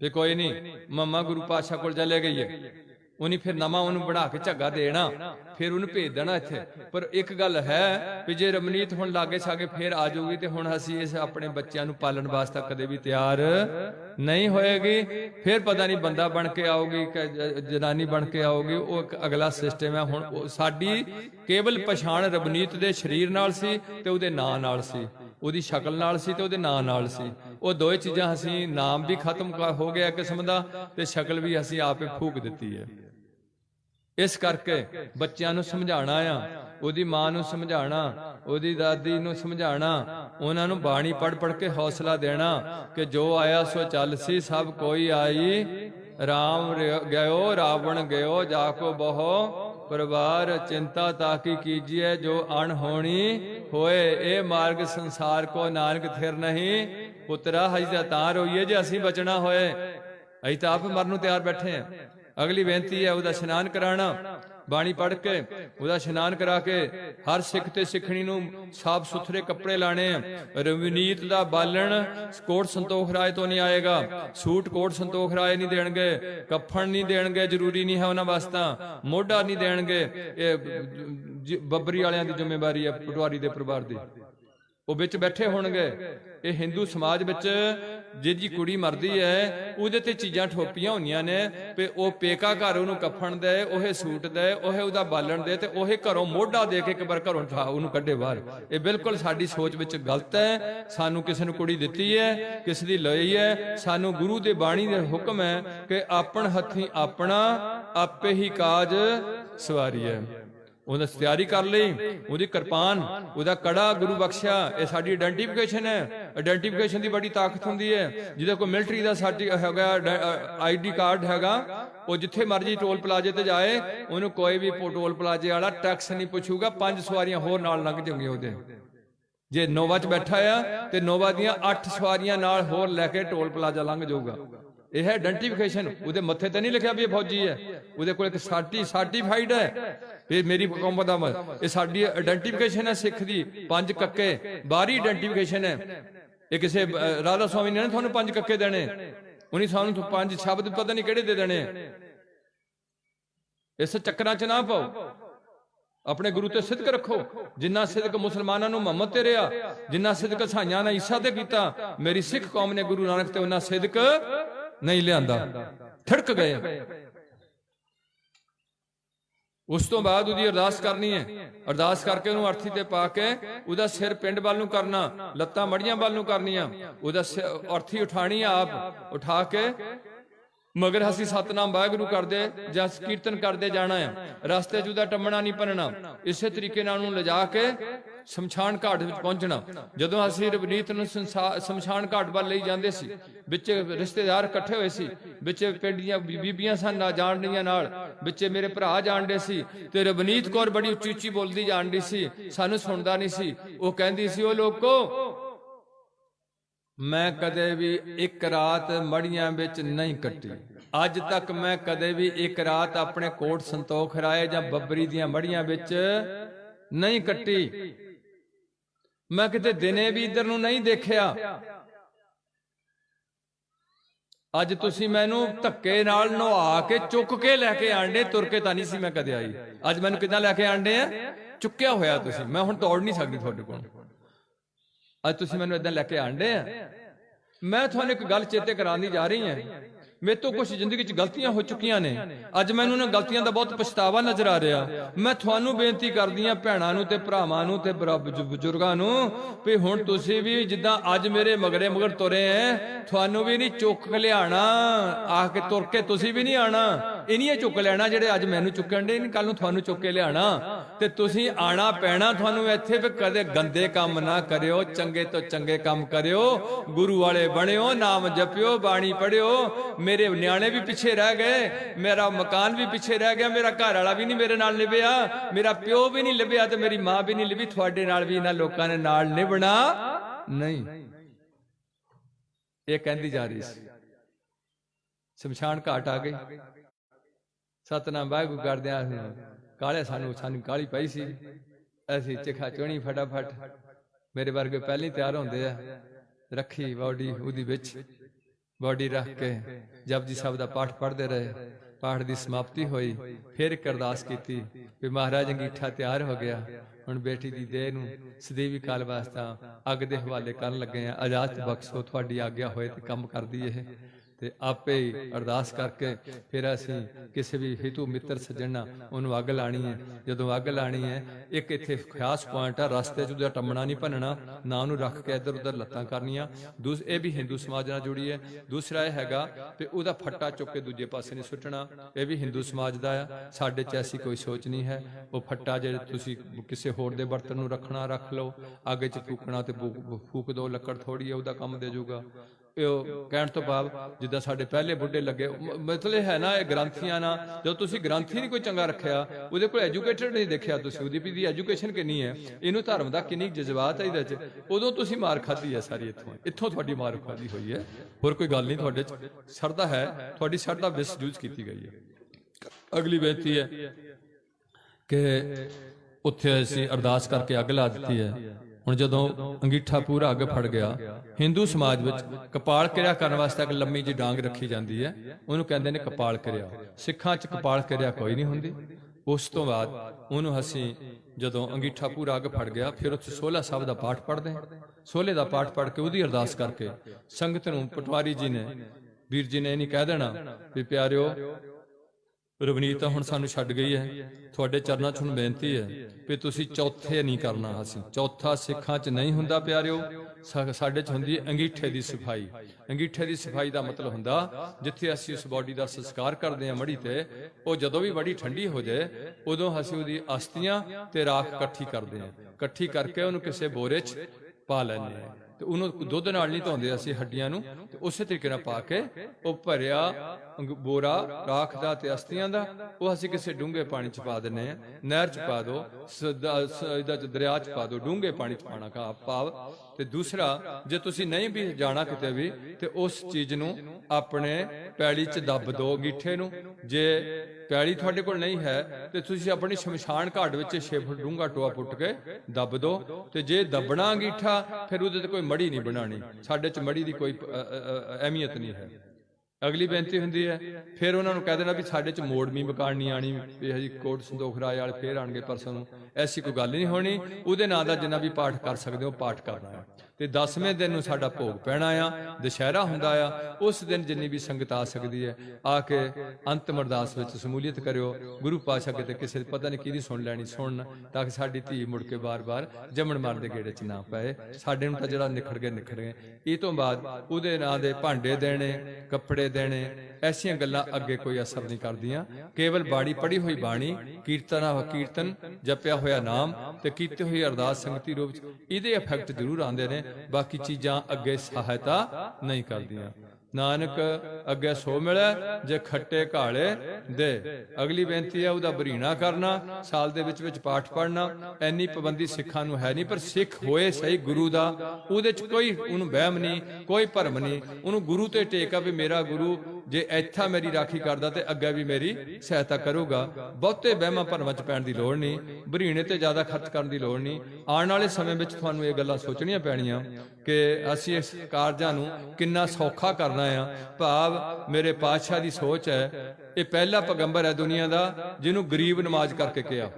ਤੇ ਕੋਈ ਨਹੀਂ, ਮੰਮਾ ਗੁਰੂ ਪਾਤਸ਼ਾਹ ਕੋਲ ਚਲੇ ਗਈ ਹੈ। ਉਹਨੇ ਫਿਰ ਨਵਾਂ ਉਹਨੂੰ ਬਣਾ ਕੇ ਝੱਗਾ ਦੇਣਾ, ਫਿਰ ਉਹਨੂੰ ਭੇਜ ਦੇਣਾ ਇੱਥੇ। ਪਰ ਇੱਕ ਗੱਲ ਹੈ ਵੀ ਜੇ ਰਮਨੀਤ ਹੁਣ ਲਾਗੇ ਛਾਗੇ ਫਿਰ ਆ ਜਾਊਗੀ ਤੇ ਹੁਣ ਅਸੀਂ ਇਸ ਆਪਣੇ ਬੱਚਿਆਂ ਨੂੰ ਪਾਲਣ ਵਾਸਤੇ ਕਦੇ ਵੀ ਤਿਆਰ ਨਹੀਂ ਹੋਏਗੀ। ਫਿਰ ਪਤਾ ਨਹੀਂ ਬੰਦਾ ਬਣ ਕੇ ਆਊਗੀ ਕਿ ਜਨਾਨੀ ਬਣ ਕੇ ਆਊਗੀ। ਉਹ ਇੱਕ ਅਗਲਾ ਸਿਸਟਮ ਹੈ। ਹੁਣ ਉਹ ਸਾਡੀ ਕੇਵਲ ਪਛਾਣ ਰਵਨੀਤ ਦੇ ਸਰੀਰ ਨਾਲ ਸੀ ਤੇ ਉਹਦੇ ਨਾਂ ਨਾਲ ਸੀ। ਉਹਦੀ ਸ਼ਕਲ ਨਾਲ ਸੀ ਤੇ ਉਹਦੇ ਨਾਂ ਨਾਲ ਸੀ। ਉਹ ਦੋਏ ਚੀਜ਼ਾਂ ਅਸੀਂ ਨਾਮ ਵੀ ਖਤਮ ਹੋ ਗਿਆ ਕਿਸਮ ਦਾ ਤੇ ਸ਼ਕਲ ਵੀ ਅਸੀਂ ਆਪੇ ਫੂਕ ਦਿੱਤੀ ਹੈ। ਇਸ ਕਰਕੇ ਬੱਚਿਆਂ ਨੂੰ ਸਮਝਾਉਣਾ ਆ, ਉਹਦੀ ਮਾਂ ਨੂੰ ਸਮਝਾਉਣਾ, ਉਹਦੀ ਦਾਦੀ ਨੂੰ ਸਮਝਾਉਣਾ, ਉਹਨਾਂ ਨੂੰ ਬਾਣੀ ਪੜ ਪੜ ਕੇ ਹੌਸਲਾ ਦੇਣਾ ਕਿ ਜੋ ਆਇਆ ਸੋ ਚੱਲ ਸੀ, ਸਭ ਕੋਈ ਆਈ, ਰਾਮ ਰਿ- ਗਇਓ ਰਾਵਣ ਗਇਓ ਜਾ ਕੋ ਬਹੁ ਪਰਿਵਾਰ, ਚਿੰਤਾ ਤਾਕੀ ਕੀਜੀਏ, ਜੋ ਅਣਹੋਣੀ ਹੋਏ, ਇਹ ਮਾਰਗ ਸੰਸਾਰ ਕੋ ਨਾਨਕ ਥਿਰ ਨਹੀਂ। ਪੁੱਤਰਾ, ਹਜੇ ਤਾਂ ਰੋਈਏ ਜੇ ਅਸੀਂ ਬਚਣਾ ਹੋਏ। ਅਸੀਂ ਤਾਂ ਆਪ ਮਰਨ ਨੂੰ ਤਿਆਰ ਬੈਠੇ ਆ। ਅਗਲੀ ਬੇਨਤੀ ਹੈ, ਉਹਦਾ ਇਸ਼ਨਾਨ ਕਰਾਣਾ ਬਾਣੀ ਪੜ੍ਹ ਕੇ, ਉਹਦਾ ਇਸ਼ਨਾਨ ਕਰਾ ਕੇ, ਹਰ ਸਿੱਖ ਤੇ ਸਿੱਖਣੀ ਨੂੰ ਸਾਫ਼ ਸੁਥਰੇ ਕੱਪੜੇ ਲਾਣੇ, ਰਵਨੀਤ ਦਾ ਬਾਲਣ ਕੋਟ ਸੰਤੋਖ ਰਾਏ ਤੋਂ ਨਹੀਂ ਆਏਗਾ, ਸੂਟ ਕੋਟ ਸੰਤੋਖ ਰਾਏ ਨਹੀਂ ਦੇਣਗੇ, ਕੱਫਣ ਨਹੀਂ ਦੇਣਗੇ, ਜ਼ਰੂਰੀ ਨਹੀਂ ਹੈ ਉਹਨਾਂ ਵਾਸਤਾ, ਮੋਢਾ ਨਹੀਂ ਦੇਣਗੇ, ਇਹ ਬੱਬਰੀ ਵਾਲਿਆਂ ਦੀ ਜ਼ਿੰਮੇਵਾਰੀ ਹੈ, ਪਟਵਾਰੀ ਦੇ ਪਰਿਵਾਰ ਦੀ। ਉਹ ਵਿੱਚ ਬੈਠੇ ਹੋਣਗੇ। ਇਹ ਹਿੰਦੂ ਸਮਾਜ ਵਿੱਚ ਜੇ ਜੀ ਕੁੜੀ ਮਰਦੀ ਹੈ, ਉਹਦੇ ਤੇ ਚੀਜ਼ਾਂ ਠੋਪੀਆਂ ਹੁੰਦੀਆਂ ਨੇ ਤੇ ਉਹ ਪੇਕਾ ਘਰ ਉਹਨੂੰ ਕਫਨ ਦੇ, ਉਹੇ ਸੂਟ ਦੇ, ਉਹੇ ਉਹਦਾ ਬਾਲਣ ਦੇ ਤੇ ਉਹੇ ਘਰੋਂ ਮੋਢਾ ਦੇ ਕੇ ਇੱਕ ਵਾਰ ਘਰੋਂ ਠਾ ਉਹਨੂੰ ਕੱਢੇ ਬਾਹਰ। ਇਹ ਬਿਲਕੁਲ ਸਾਡੀ ਸੋਚ ਵਿੱਚ ਗਲਤ ਹੈ। ਸਾਨੂੰ ਕਿਸੇ ਨੂੰ ਕੁੜੀ ਦਿੱਤੀ ਹੈ, ਕਿਸ ਦੀ ਲਈ ਹੈ। ਸਾਨੂੰ ਗੁਰੂ ਦੇ ਬਾਣੀ ਦੇ ਹੁਕਮ ਹੈ ਕਿ ਆਪਣ ਹੱਥੀ ਆਪਣਾ, ਆਪੇ ਹੀ ਕਾਜ ਸਵਾਰੀ ਹੈ ਉਹਨੇ ਤਿਆਰੀ ਕਰ ਲਈ, ਉਹਦੀ ਕਿਰਪਾਨ, ਉਹਦਾ ਕੜਾ ਗੁਰੂ ਬਖਸ਼ਿਆ, ਇਹ ਸਾਡੀ ਆਇਡੈਂਟੀਫਿਕੇਸ਼ਨ ਹੈ। ਆਇਡੈਂਟੀਫਿਕੇਸ਼ਨ ਦੀ ਬੜੀ ਤਾਕਤ ਹੁੰਦੀ ਹੈ। ਜਿਹਦੇ ਕੋਲ ਮਿਲਟਰੀ ਦਾ ਸਾਡੀ ਹੈਗਾ ਆਈਡੀ ਕਾਰਡ ਹੈਗਾ, ਉਹ ਜਿੱਥੇ ਮਰਜ਼ੀ ਟੋਲ ਪਲਾਜ਼ੇ ਤੇ ਜਾਏ, ਉਹਨੂੰ ਕੋਈ ਵੀ ਟੋਲ ਪਲਾਜ਼ੇ ਵਾਲਾ ਟੈਕਸ ਨਹੀਂ ਪੁੱਛੂਗਾ, ਪੰਜ ਸਵਾਰੀਆਂ ਹੋਰ ਨਾਲ ਲੰਘ ਜਾਣਗੀਆਂ ਉਹਦੇ। ਜੇ ਨੋਵਾ 'ਚ ਬੈਠਾ ਆ, ਤੇ ਨੋਵਾ ਦੀਆਂ 8 ਸਵਾਰੀਆਂ ਨਾਲ ਹੋਰ ਲੈ ਕੇ ਟੋਲ ਪਲਾਜ਼ਾ ਲੰਘ ਜਾਊਗਾ। ਇਹ ਹੈ ਆਇਡੈਂਟੀਫਿਕੇਸ਼ਨ ਉਹਦੇ ਮੱਥੇ ਤੇ ਨਹੀਂ ਲਿਖਿਆ ਵੀ ਇਹ ਫੌਜੀ ਹੈ। ਉਹਦੇ ਕੋਲ ਇੱਕ ਸਰਟੀ ਸਰਟੀਫਾਈਡ ਹੈ। ਇਹ ਮੇਰੀ ਕੌਮ ਦਾ ਇਹ ਸਾਡੀ ਆਇਡੈਂਟੀਫਿਕੇਸ਼ਨ ਹੈ ਸਿੱਖ ਦੀ, ਪੰਜ ਕੱਕੇ, ਬਾਹਰੀ ਆਇਡੈਂਟੀਫਿਕੇਸ਼ਨ ਹੈ। ਇਹ ਕਿਸੇ ਰਾਧਾ ਸਵਾਮੀ ਨੇ ਤੁਹਾਨੂੰ ਪੰਜ ਕੱਕੇ ਦੇਣੇ। ਉਹਨੇ ਸਾਨੂੰ ਪੰਜ ਸ਼ਬਦ ਪਤਾ ਨਹੀਂ ਕਿਹੜੇ ਦੇ ਦੇਣੇ। ਇਸ ਚੱਕਰਾਂ 'ਚ ਨਾ ਪਾਓ। ਆਪਣੇ ਗੁਰੂ ਤੇ ਸਿੱਧਕ ਰੱਖੋ। ਜਿੰਨਾ ਸਿੱਧਕ ਮੁਸਲਮਾਨਾਂ ਨੂੰ ਮੁਹੰਮਦ ਤੇ ਰਿਹਾ, ਜਿੰਨਾ ਸਿੱਧਕ ਸਾਈਆਂ ਨੇ ਈਸਾ ਤੇ ਕੀਤਾ, ਮੇਰੀ ਸਿੱਖ ਕੌਮ ਨੇ ਗੁਰੂ ਨਾਨਕ ਤੇ ਉਹਨਾਂ ਸਿੱਧਕ ਨਹੀਂ ਲਿਆਂਦਾ। ਠੜਕ ਗਏ। ਉਸ ਤੋਂ ਬਾਅਦ ਉਹਦੀ ਅਰਦਾਸ ਕਰਨੀ ਹੈ। ਅਰਦਾਸ ਕਰਕੇ ਉਹਨੂੰ ਅਰਥੀ ਤੇ ਪਾ ਕੇ ਉਹਦਾ ਸਿਰ ਪਿੰਡ ਵੱਲ ਨੂੰ ਕਰਨਾ, ਲੱਤਾਂ ਮੜੀਆਂ ਵੱਲ ਨੂੰ ਕਰਨੀਆਂ। ਉਹਦਾ ਸਿ- ਅਰਥੀ ਉਠਾਣੀ ਆ ਆਪ, ਉਠਾ ਕੇ ਮਗਰ ਅਸੀਂ ਸਤਨਾਮ ਵਾਹਿਗੁਰੂ ਕਰਦੇ ਜਾਂ ਕੀਰਤਨ ਕਰਦੇ ਜਾਣਾ ਹੈ। ਰਸਤੇ 'ਚ ਉਹਦਾ ਟੰਮਣਾ ਨਹੀਂ ਪੰਨਣਾ। ਇਸੇ ਤਰੀਕੇ ਨਾਲ ਉਹਨੂੰ ਲਿਜਾ ਕੇ ਸ਼ਮਸ਼ਾਨ ਘਾਟ ਵਿੱਚ ਪਹੁੰਚਣਾ। ਜਦੋਂ ਅਸੀਂ ਰਵਨੀਤ ਨੂੰ ਸ਼ਮਸ਼ਾਨ ਘਾਟ ਵੱਲ ਲਈ ਜਾਂਦੇ ਸੀ, ਵਿੱਚ ਰਿਸ਼ਤੇਦਾਰ ਇਕੱਠੇ ਹੋਏ ਸੀ, ਵਿੱਚ ਪਿੰਡ ਦੀਆਂ ਬੀਬੀਆਂ ਸਨ ਨਾ ਜਾਣਦੀਆਂ ਨਾਲ, ਵਿੱਚ ਮੇਰੇ ਭਰਾ ਜਾਣਦੇ ਸੀ ਤੇ ਰਵਨੀਤ ਕੌਰ ਬੜੀ ਉੱਚੀ ਉੱਚੀ ਬੋਲਦੀ ਜਾਣਦੀ ਸੀ, ਸਾਨੂੰ ਸੁਣਦਾ ਨਹੀਂ ਸੀ। ਉਹ ਕਹਿੰਦੀ ਸੀ, ਉਹ ਲੋਕੋ, ਮੈਂ ਕਦੇ ਵੀ ਇੱਕ ਰਾਤ ਮੜੀਆਂ ਵਿੱਚ ਨਹੀਂ ਕੱਟੀ। ਅੱਜ ਤੱਕ ਮੈਂ ਕਦੇ ਵੀ ਇੱਕ ਰਾਤ ਆਪਣੇ ਕੋਟ ਸੰਤੋਖ ਰਾਏ ਜਾਂ ਬੱਬਰੀ ਦੀਆਂ ਮੜੀਆਂ ਵਿੱਚ ਨਹੀਂ ਕੱਟੀ। ਮੈਂ ਕਿਤੇ ਦਿਨੇ ਵੀ ਇੱਧਰ ਨੂੰ ਨਹੀਂ ਦੇਖਿਆ। ਅੱਜ ਤੁਸੀਂ ਮੈਨੂੰ ਧੱਕੇ ਨਾਲ ਨਵਾ ਕੇ, ਚੁੱਕ ਕੇ ਲੈ ਕੇ ਆਂਡੇ, ਤੁਰ ਕੇ ਤਾਂ ਨਹੀਂ ਸੀ ਮੈਂ ਕਦੇ ਆਈ। ਅੱਜ ਮੈਨੂੰ ਕਿੱਦਾਂ ਲੈ ਕੇ ਆਂਡੇ ਆ? ਚੁੱਕਿਆ ਹੋਇਆ ਤੁਸੀਂ। ਮੈਂ ਹੁਣ ਤੋੜ ਨਹੀਂ ਸਕਦੀ ਤੁਹਾਡੇ ਕੋਲ। ਅੱਜ ਤੁਸੀਂ ਮੈਨੂੰ ਇਦਾਂ ਲੈ ਕੇ ਆਂਡੇ ਆ? ਮੈਂ ਤੁਹਾਨੂੰ ਇੱਕ ਗੱਲ ਚੇਤੇ ਕਰਾਉਣ ਦੀ ਜਾ ਰਹੀ ਹਾਂ। ਮੇਰੇ ਤੋਂ ਕੁਝ ਜ਼ਿੰਦਗੀ 'ਚ ਗਲਤੀਆਂ ਹੋ ਚੁੱਕੀਆਂ ਨੇ। ਅੱਜ ਮੈਨੂੰ ਉਹਨਾਂ ਗਲਤੀਆਂ ਦਾ ਬਹੁਤ ਪਛਤਾਵਾ ਨਜ਼ਰ ਆ ਰਿਹਾ। ਮੈਂ ਤੁਹਾਨੂੰ ਬੇਨਤੀ ਕਰਦੀ ਹਾਂ ਭੈਣਾਂ ਨੂੰ ਤੇ ਭਰਾਵਾਂ ਨੂੰ ਤੇ ਬਜ਼ੁਰਗਾਂ ਨੂੰ ਵੀ ਹੁਣ ਤੁਸੀਂ ਵੀ ਜਿੱਦਾਂ ਅੱਜ ਮੇਰੇ ਮਗਰੇ ਮਗਰ ਤੁਰੇ ਐ, ਤੁਹਾਨੂੰ ਵੀ ਨਹੀਂ ਚੁੱਕ ਲਿਆਣਾ। ਆ ਕੇ ਤੁਰ ਕੇ ਤੁਸੀਂ ਵੀ ਨਹੀਂ ਆਣਾ। ਇਹ ਚੁੱਕ ਲੈਣਾ ਜਿਹੜੇ ਅੱਜ ਮੈਨੂੰ ਚੁੱਕਣ ਦੇ ਨਹੀਂ ਕੱਲ ਨੂੰ ਤੁਹਾਨੂੰ ਚੁੱਕ ਕੇ ਲਿਆਣਾ। ਤੇ ਤੁਸੀਂ ਆਣਾ ਪੈਣਾ ਤੁਹਾਨੂੰ ਇੱਥੇ ਵੀ ਕਦੇ ਗੰਦੇ ਕੰਮ ਨਾ ਕਰਿਓ, ਚੰਗੇ ਤੋਂ ਚੰਗੇ ਕੰਮ ਕਰਿਓ। ਗੁਰੂ ਵਾਲੇ ਬਣਿਓ, ਨਾਮ ਜਪਿਓ, ਬਾਣੀ ਪੜਿਓ। ਮੇਰੇ ਨਿਆਣੇ ਵੀ ਪਿੱਛੇ ਰਹਿ ਗਏ, ਮੇਰਾ ਮਕਾਨ ਵੀ ਪਿੱਛੇ ਰਹਿ ਗਿਆ, ਮੇਰਾ ਘਰ ਵਾਲਾ ਵੀ ਨਹੀਂ ਮੇਰੇ ਨਾਲ ਨਿਭਿਆ ਮੇਰਾ ਪਿਓ ਵੀ ਨਹੀਂ ਲਿਭਿਆ ਤੇ ਮੇਰੀ ਮਾਂ ਵੀ ਨਹੀਂ ਲਿਭੀ ਤੁਹਾਡੇ ਨਾਲ ਵੀ ਇਹਨਾਂ ਲੋਕਾਂ ਨੇ ਨਾਲ ਨਿਭਣਾ ਨਹੀਂ। ਇਹ ਕਹਿੰਦੀ ਜਾ ਰਹੀ ਸੀ। ਸ਼ਮਸ਼ਾਨ ਘਾਟ ਆ ਗਈ। ਸਤਨਾਮ ਵਾਹਿਗੁਰੂ ਕਰਦਿਆਂ ਕਾਲੇ ਸਾਨੂੰ ਸਾਨੂੰ ਕਾਲੀ ਪਈ ਸੀ। ਅਸੀਂ ਚਿਖਾ ਚੋਣੀ ਫਟਾਫਟ। ਮੇਰੇ ਵਰਗੇ ਪਹਿਲੇ ਤਿਆਰ ਹੁੰਦੇ ਆ। ਰੱਖੀ ਬਾਡੀ ਉਹਦੀ ਵਿੱਚ। ਬਾਡੀ ਰੱਖ ਕੇ ਜਪਜੀ ਸਾਹਿਬ ਦਾ ਪਾਠ ਪੜ੍ਹਦੇ ਰਹੇ। ਪਾਠ ਦੀ ਸਮਾਪਤੀ ਹੋਈ। ਫਿਰ ਇੱਕ ਅਰਦਾਸ ਕੀਤੀ ਵੀ ਮਹਾਰਾਜ ਅੰਗੀਠਾ ਤਿਆਰ ਹੋ ਗਿਆ। ਹੁਣ ਬੇਟੀ ਦੀ ਦੇਹ ਨੂੰ ਸਦੀਵੀ ਕਾਲ ਵਾਸਤਾ ਅੱਗ ਦੇ ਹਵਾਲੇ ਕਰਨ ਲੱਗੇ ਆ। ਆਜ਼ਾਦ ਬਖਸ਼ੋ, ਤੁਹਾਡੀ ਆਗਿਆ ਹੋਏ ਤੇ ਕੰਮ ਕਰਦੀ ਇਹ। ਤੇ ਆਪੇ ਹੀ ਅਰਦਾਸ ਕਰਕੇ ਫਿਰ ਅਸੀਂ ਕਿਸੇ ਵੀ ਹਿਤੂ ਮਿੱਤਰ ਸੱਜਣਾ, ਉਹਨੂੰ ਅੱਗ ਲਾਣੀ ਹੈ। ਜਦੋਂ ਅੱਗ ਲਾਣੀ ਹੈ, ਇੱਕ ਇੱਥੇ ਖਾਸ ਪੁਆਇੰਟ ਆ, ਰਸਤੇ 'ਚ ਉਹਦਾ ਟੰਮਣਾ ਨਹੀਂ ਭੰਨਣਾ, ਨਾ ਉਹਨੂੰ ਰੱਖ ਕੇ ਇੱਧਰ ਉੱਧਰ ਲੱਤਾਂ ਕਰਨੀਆਂ। ਦੂਸ, ਇਹ ਵੀ ਹਿੰਦੂ ਸਮਾਜ ਨਾਲ ਜੁੜੀ ਹੈ। ਦੂਸਰਾ ਇਹ ਹੈਗਾ ਤੇ ਉਹਦਾ ਫੱਟਾ ਚੁੱਕ ਕੇ ਦੂਜੇ ਪਾਸੇ ਨਹੀਂ ਸੁੱਟਣਾ। ਇਹ ਵੀ ਹਿੰਦੂ ਸਮਾਜ ਦਾ ਆ। ਸਾਡੇ 'ਚ ਐਸੀ ਕੋਈ ਸੋਚ ਨਹੀਂ ਹੈ। ਉਹ ਫੱਟਾ ਜੇ ਤੁਸੀਂ ਕਿਸੇ ਹੋਰ ਦੇ ਬਰਤਨ ਨੂੰ ਰੱਖਣਾ, ਰੱਖ ਲਓ। ਅੱਗੇ 'ਚ ਫੂਕਣਾ ਤੇ ਫੂਕ- ਦੋ, ਲੱਕੜ ਥੋੜੀ ਹੈ, ਉਹਦਾ ਕੰਮ ਦੇ ਜਾਊਗਾ ਇਹ ਕਹਿਣ ਤੋਂ ਬਾਅਦ ਜਿੱਦਾਂ ਸਾਡੇ ਪਹਿਲੇ ਬੁੱਢੇ ਲੱਗੇ ਮਤਲਬ ਹੈ ਨਾ, ਇਹ ਗ੍ਰੰਥੀਆਂ ਨਾ, ਜਦੋਂ ਤੁਸੀਂ ਗ੍ਰੰਥੀ ਨਹੀਂ ਕੋਈ ਚੰਗਾ ਰੱਖਿਆ, ਉਹਦੇ ਕੋਲ ਐਜੂਕੇਟਡ ਨਹੀਂ ਦੇਖਿਆ ਤੁਸੀਂ, ਉਹਦੀ ਵੀ ਦੀ ਐਜੂਕੇਸ਼ਨ ਕਿੰਨੀ ਹੈ, ਇਹਨੂੰ ਧਰਮ ਦਾ ਕਿੰਨੀ ਜਜ਼ਬਾਤ ਹੈ ਇਹਦੇ 'ਚ ਉਦੋਂ ਤੁਸੀਂ ਮਾਰ ਖਾਧੀ ਹੈ ਸਾਰੀ ਇੱਥੋਂ ਇੱਥੋਂ ਤੁਹਾਡੀ ਮਾਰ ਖਾਧੀ ਹੋਈ ਹੈ, ਹੋਰ ਕੋਈ ਗੱਲ ਨਹੀਂ ਤੁਹਾਡੇ 'ਚ ਸਰਦਾ ਹੈ, ਤੁਹਾਡੀ ਸ਼ਰਧਾ ਮਿਸਯੂਜ਼ ਕੀਤੀ ਗਈ ਹੈ। ਅਗਲੀ ਬੇਨਤੀ ਹੈ ਕਿ ਉੱਥੇ ਅਸੀਂ ਅਰਦਾਸ ਕਰਕੇ ਅੱਗ ਲਾ ਦਿੱਤੀ ਹੈ। ਹੁਣ ਜਦੋਂ ਅੰਗੀਠਾ ਪੂਰਾ ਅੱਗ ਫੜ ਗਿਆ, ਹਿੰਦੂ ਸਮਾਜ ਵਿੱਚ ਕਪਾਲ ਕਿਰਿਆ ਕਰਨ ਵਾਸਤੇ ਇੱਕ ਲੰਮੀ ਜਿਹੀ ਡਾਂਗ ਰੱਖੀ ਜਾਂਦੀ ਹੈ। ਉਹਨੂੰ ਕਹਿੰਦੇ ਨੇ ਕਪਾਲ ਕਿਰਿਆ। ਸਿੱਖਾਂ 'ਚ ਕਪਾਲ ਕਿਰਿਆ ਕੋਈ ਨਹੀਂ ਹੁੰਦੀ। ਉਸ ਤੋਂ ਬਾਅਦ ਉਹਨੂੰ ਅਸੀਂ ਜਦੋਂ ਅੰਗੀਠਾ ਪੂਰਾ ਅੱਗ ਫੜ ਗਿਆ, ਫਿਰ ਉੱਥੇ 16 ਸਾਹਿਬ ਦਾ ਪਾਠ ਪੜ੍ਹਦੇ ਹਾਂ। 16 ਦਾ ਪਾਠ ਪੜ੍ਹ ਕੇ ਉਹਦੀ ਅਰਦਾਸ ਕਰਕੇ ਸੰਗਤ ਨੂੰ ਪਟਵਾਰੀ ਜੀ ਨੇ, ਵੀਰ ਜੀ ਨੇ ਇਹ ਨਹੀਂ ਕਹਿ ਦੇਣਾ ਵੀ ਪਿਆਰਿਓ ਰਵਨੀਤ ਤਾਂ ਹੁਣ ਸਾਨੂੰ ਛੱਡ ਗਈ ਹੈ। ਤੁਹਾਡੇ ਚਰਨਾਂ 'ਚ ਹੁਣ ਬੇਨਤੀ ਹੈ ਵੀ ਤੁਸੀਂ ਚੌਥੇ ਨਹੀਂ ਕਰਨਾ ਅਸੀਂ। ਚੌਥਾ ਸਿੱਖਾਂ 'ਚ ਨਹੀਂ ਹੁੰਦਾ ਪਿਆਰਿਓ। ਸਾਡੇ 'ਚ ਹੁੰਦੀ ਹੈ ਅੰਗੀਠੇ ਦੀ ਸਫ਼ਾਈ। ਅੰਗੀਠੇ ਦੀ ਸਫ਼ਾਈ ਦਾ ਮਤਲਬ ਹੁੰਦਾ ਜਿੱਥੇ ਅਸੀਂ ਉਸ ਬਾਡੀ ਦਾ ਸੰਸਕਾਰ ਕਰਦੇ ਹਾਂ ਮੜੀ ਤੇ, ਉਹ ਜਦੋਂ ਵੀ ਬੜੀ ਠੰਡੀ ਹੋ ਜਾਏ, ਉਦੋਂ ਅਸੀਂ ਉਹਦੀ ਅਸਥੀਆਂ ਤੇ ਰਾਖ ਇਕੱਠੀ ਕਰਦੇ ਹਾਂ। ਇਕੱਠੀ ਕਰਕੇ ਉਹਨੂੰ ਕਿਸੇ ਬੋਰੇ 'ਚ ਪਾ ਲੈਂਦੇ ਹਾਂ। ਤੇ ਉਹਨੂੰ ਦੁੱਧ ਨਾਲ ਨਹੀਂ ਧੋਂਦੇ ਅਸੀਂ ਹੱਡੀਆਂ ਨੂੰ, ਤੇ ਉਸੇ ਤਰੀਕੇ ਨਾਲ ਪਾ ਕੇ ਉਹ ਭਰਿਆ ਬੋਰਾ ਰਾਖ ਦਾ ਤੇ ਅਸਥੀਆਂ ਦਾ, ਉਹ ਅਸੀਂ ਕਿਸੇ ਡੂੰਘੇ ਪਾਣੀ ਚ ਪਾ ਦਿੰਨੇ ਆ ਨਹਿਰ ਚ ਪਾ ਦੋ ਇਹਦਾ ਚ ਦਰਿਆ ਚ ਪਾ ਦੋ, ਡੂੰਘੇ ਪਾਣੀ ਚ ਪਾਣਾ ਕਾ ਭਾਵ ਤੇ ਦੂਸਰਾ, ਜੇ ਤੁਸੀਂ ਨਹੀਂ ਵੀ ਜਾਣਾ ਕਿਤੇ ਵੀ, ਤੇ ਉਸ ਚੀਜ਼ ਨੂੰ ਆਪਣੇ ਪੈਲੀ ਚ ਦੱਬ ਦਿਓ ਅੰਗੀਠੇ ਨੂੰ। ਜੇ ਪੈਲੀ ਤੁਹਾਡੇ ਕੋਲ ਨਹੀਂ ਹੈ ਤੇ ਤੁਸੀਂ ਆਪਣੀ ਸ਼ਮਸ਼ਾਨ ਘਾਟ ਵਿੱਚ 6 ਫੁੱਟ ਡੂੰਘਾ ਟੋਆ ਪੁੱਟ ਕੇ ਦੱਬ ਦਿਓ ਤੇ ਜੇ ਦੱਬਣਾ ਅੰਗੀਠਾ, ਫਿਰ ਉਹਦੇ ਤੇ ਕੋਈ ਮੜੀ ਨਹੀਂ ਬਣਾਣੀ ਸਾਡੇ ਚ ਮੜੀ ਦੀ ਕੋਈ ਅਹਿਮੀਅਤ ਨਹੀਂ ਹੈ। ਅਗਲੀ ਬੇਨਤੀ ਹੁੰਦੀ ਹੈ, ਫਿਰ ਉਹਨਾਂ ਨੂੰ ਕਹਿ ਦੇਣਾ ਵੀ ਸਾਡੇ ਚ ਮੋੜਮੀ ਮਕਾਨ ਨਹੀਂ ਆਣੀ, ਵੀ ਹਜੀ ਕੋਟ ਸੰਦੋਖ ਰਾਏ ਵਾਲੇ ਫੇਰ ਆਣਗੇ ਪਰਸੋਂ ਐਸੀ ਕੋਈ ਗੱਲ ਨਹੀਂ ਹੋਣੀ। ਉਹਦੇ ਨਾਂ ਦਾ ਜਿੰਨਾ ਵੀ ਪਾਠ ਕਰ ਸਕਦੇ ਹੋ ਪਾਠ ਕਰਨਾ ਤੇ 10ਵੇਂ ਦਿਨ ਨੂੰ ਸਾਡਾ ਭੋਗ ਪੈਣਾ ਆ, ਦੁਸ਼ਹਿਰਾ ਹੁੰਦਾ ਆ, ਉਸ ਦਿਨ ਜਿੰਨੀ ਵੀ ਸੰਗਤ ਆ ਸਕਦੀ ਹੈ, ਆ ਕੇ ਅੰਤਮ ਅਰਦਾਸ ਵਿੱਚ ਸਮੂਲੀਅਤ ਕਰਿਓ, ਗੁਰੂ ਪਾਸ਼ਾ ਕਿਤੇ ਕਿਸੇ ਦੇ ਪਤਾ ਨਹੀਂ ਕਿਹਦੀ ਸੁਣ ਲੈਣੀ, ਸੁਣਨ, ਤਾਂ ਕਿ ਸਾਡੀ ਧੀ ਮੁੜ ਕੇ ਬਾਰ-ਬਾਰ ਜੰਮਣ ਮਾਰ ਦੇ ਗੇੜੇ 'ਚ ਨਾ ਪਏ। ਸਾਡੇ ਨੂੰ ਤਾਂ ਜਿਹੜਾ ਨਿਖੜ ਗਏ ਨਿਖੜ ਗਏ। ਇਹ ਤੋਂ ਬਾਅਦ ਉਹਦੇ ਨਾਂ ਦੇ ਭਾਂਡੇ ਦੇਣੇ, ਕੱਪੜੇ ਦੇਣੇ, ਐਸੀਆਂ ਗੱਲਾਂ ਅੱਗੇ ਕੋਈ ਅਸਰ ਨਹੀਂ ਕਰਦੀਆਂ। ਕੇਵਲ ਬਾਣੀ ਪੜੀ ਹੋਈ ਬਾਣੀ, ਕੀਰਤਨਾ ਕੀਰਤਨ, ਜਪਿਆ ਹੋਇਆ ਨਾਮ ਤੇ ਕੀਤੀ ਹੋਈ ਅਰਦਾਸ ਸੰਗਤੀ ਰੂਪ ਚ ਇਹਦੇ ਇਫੈਕਟ ਜ਼ਰੂਰ ਆਉਂਦੇ ਨੇ। ਬਾਕੀ ਚੀਜ਼ਾਂ ਅੱਗੇ ਸਹਾਇਤਾ ਨਹੀਂ ਕਰਦੀਆਂ। ਨਾਨਕ ਅੱਗੇ ਸੋ ਮਿਲੇ, ਜੇ ਖੱਟੇ ਘਾਲੇ ਦੇ। ਅਗਲੀ ਬੇਨਤੀ ਹੈ ਉਹਦਾ ਬਰੀਣਾ ਕਰਨਾ, ਸਾਲ ਦੇ ਵਿੱਚ ਵਿੱਚ ਪਾਠ ਪੜਨਾ ਐਨੀ ਪਾਬੰਦੀ ਸਿੱਖਾਂ ਨੂੰ ਹੈ ਨਹੀਂ, ਪਰ ਸਿੱਖ ਹੋਏ ਸਹੀ ਗੁਰੂ ਦਾ, ਉਹਦੇ ਚ ਕੋਈ ਉਹਨੂੰ ਵਹਿਮ ਨਹੀਂ, ਕੋਈ ਭਰਮ ਨਹੀਂ। ਉਹਨੂੰ ਗੁਰੂ ਤੇ ਟੇਕਾ ਵੀ ਮੇਰਾ ਗੁਰੂ ਜੇ ਇੱਥਾ ਮੇਰੀ ਰਾਖੀ ਕਰਦਾ ਤੇ ਅੱਗੇ ਵੀ ਮੇਰੀ ਸਹਾਇਤਾ ਕਰੂਗਾ। ਬਹੁਤੇ ਵਹਿਮਾਂ ਭਰਮਾਂ ਚ ਪੈਣ ਦੀ ਲੋੜ ਨਹੀਂ, ਬਰੀਣੇ ਤੇ ਜ਼ਿਆਦਾ ਖਰਚ ਕਰਨ ਦੀ ਲੋੜ ਨਹੀਂ। ਆਉਣ ਵਾਲੇ ਸਮੇਂ ਵਿੱਚ ਤੁਹਾਨੂੰ ਇਹ ਗੱਲਾਂ ਸੋਚਣੀਆਂ ਪੈਣੀਆਂ ਕਿ ਅਸੀਂ ਇਸ ਕਾਰਜਾਂ ਨੂੰ ਕਿੰਨਾ ਸੌਖਾ ਕਰਨਾ ਆ। ਭਾਵ ਮੇਰੇ ਪਾਤਸ਼ਾਹ ਦੀ ਸੋਚ ਹੈ, ਇਹ ਪਹਿਲਾ ਪੈਗੰਬਰ ਹੈ ਦੁਨੀਆ ਦਾ, ਜਿਹਨੂੰ ਗਰੀਬ ਨਮਾਜ਼ ਕਰਕੇ ਕਿਹਾ।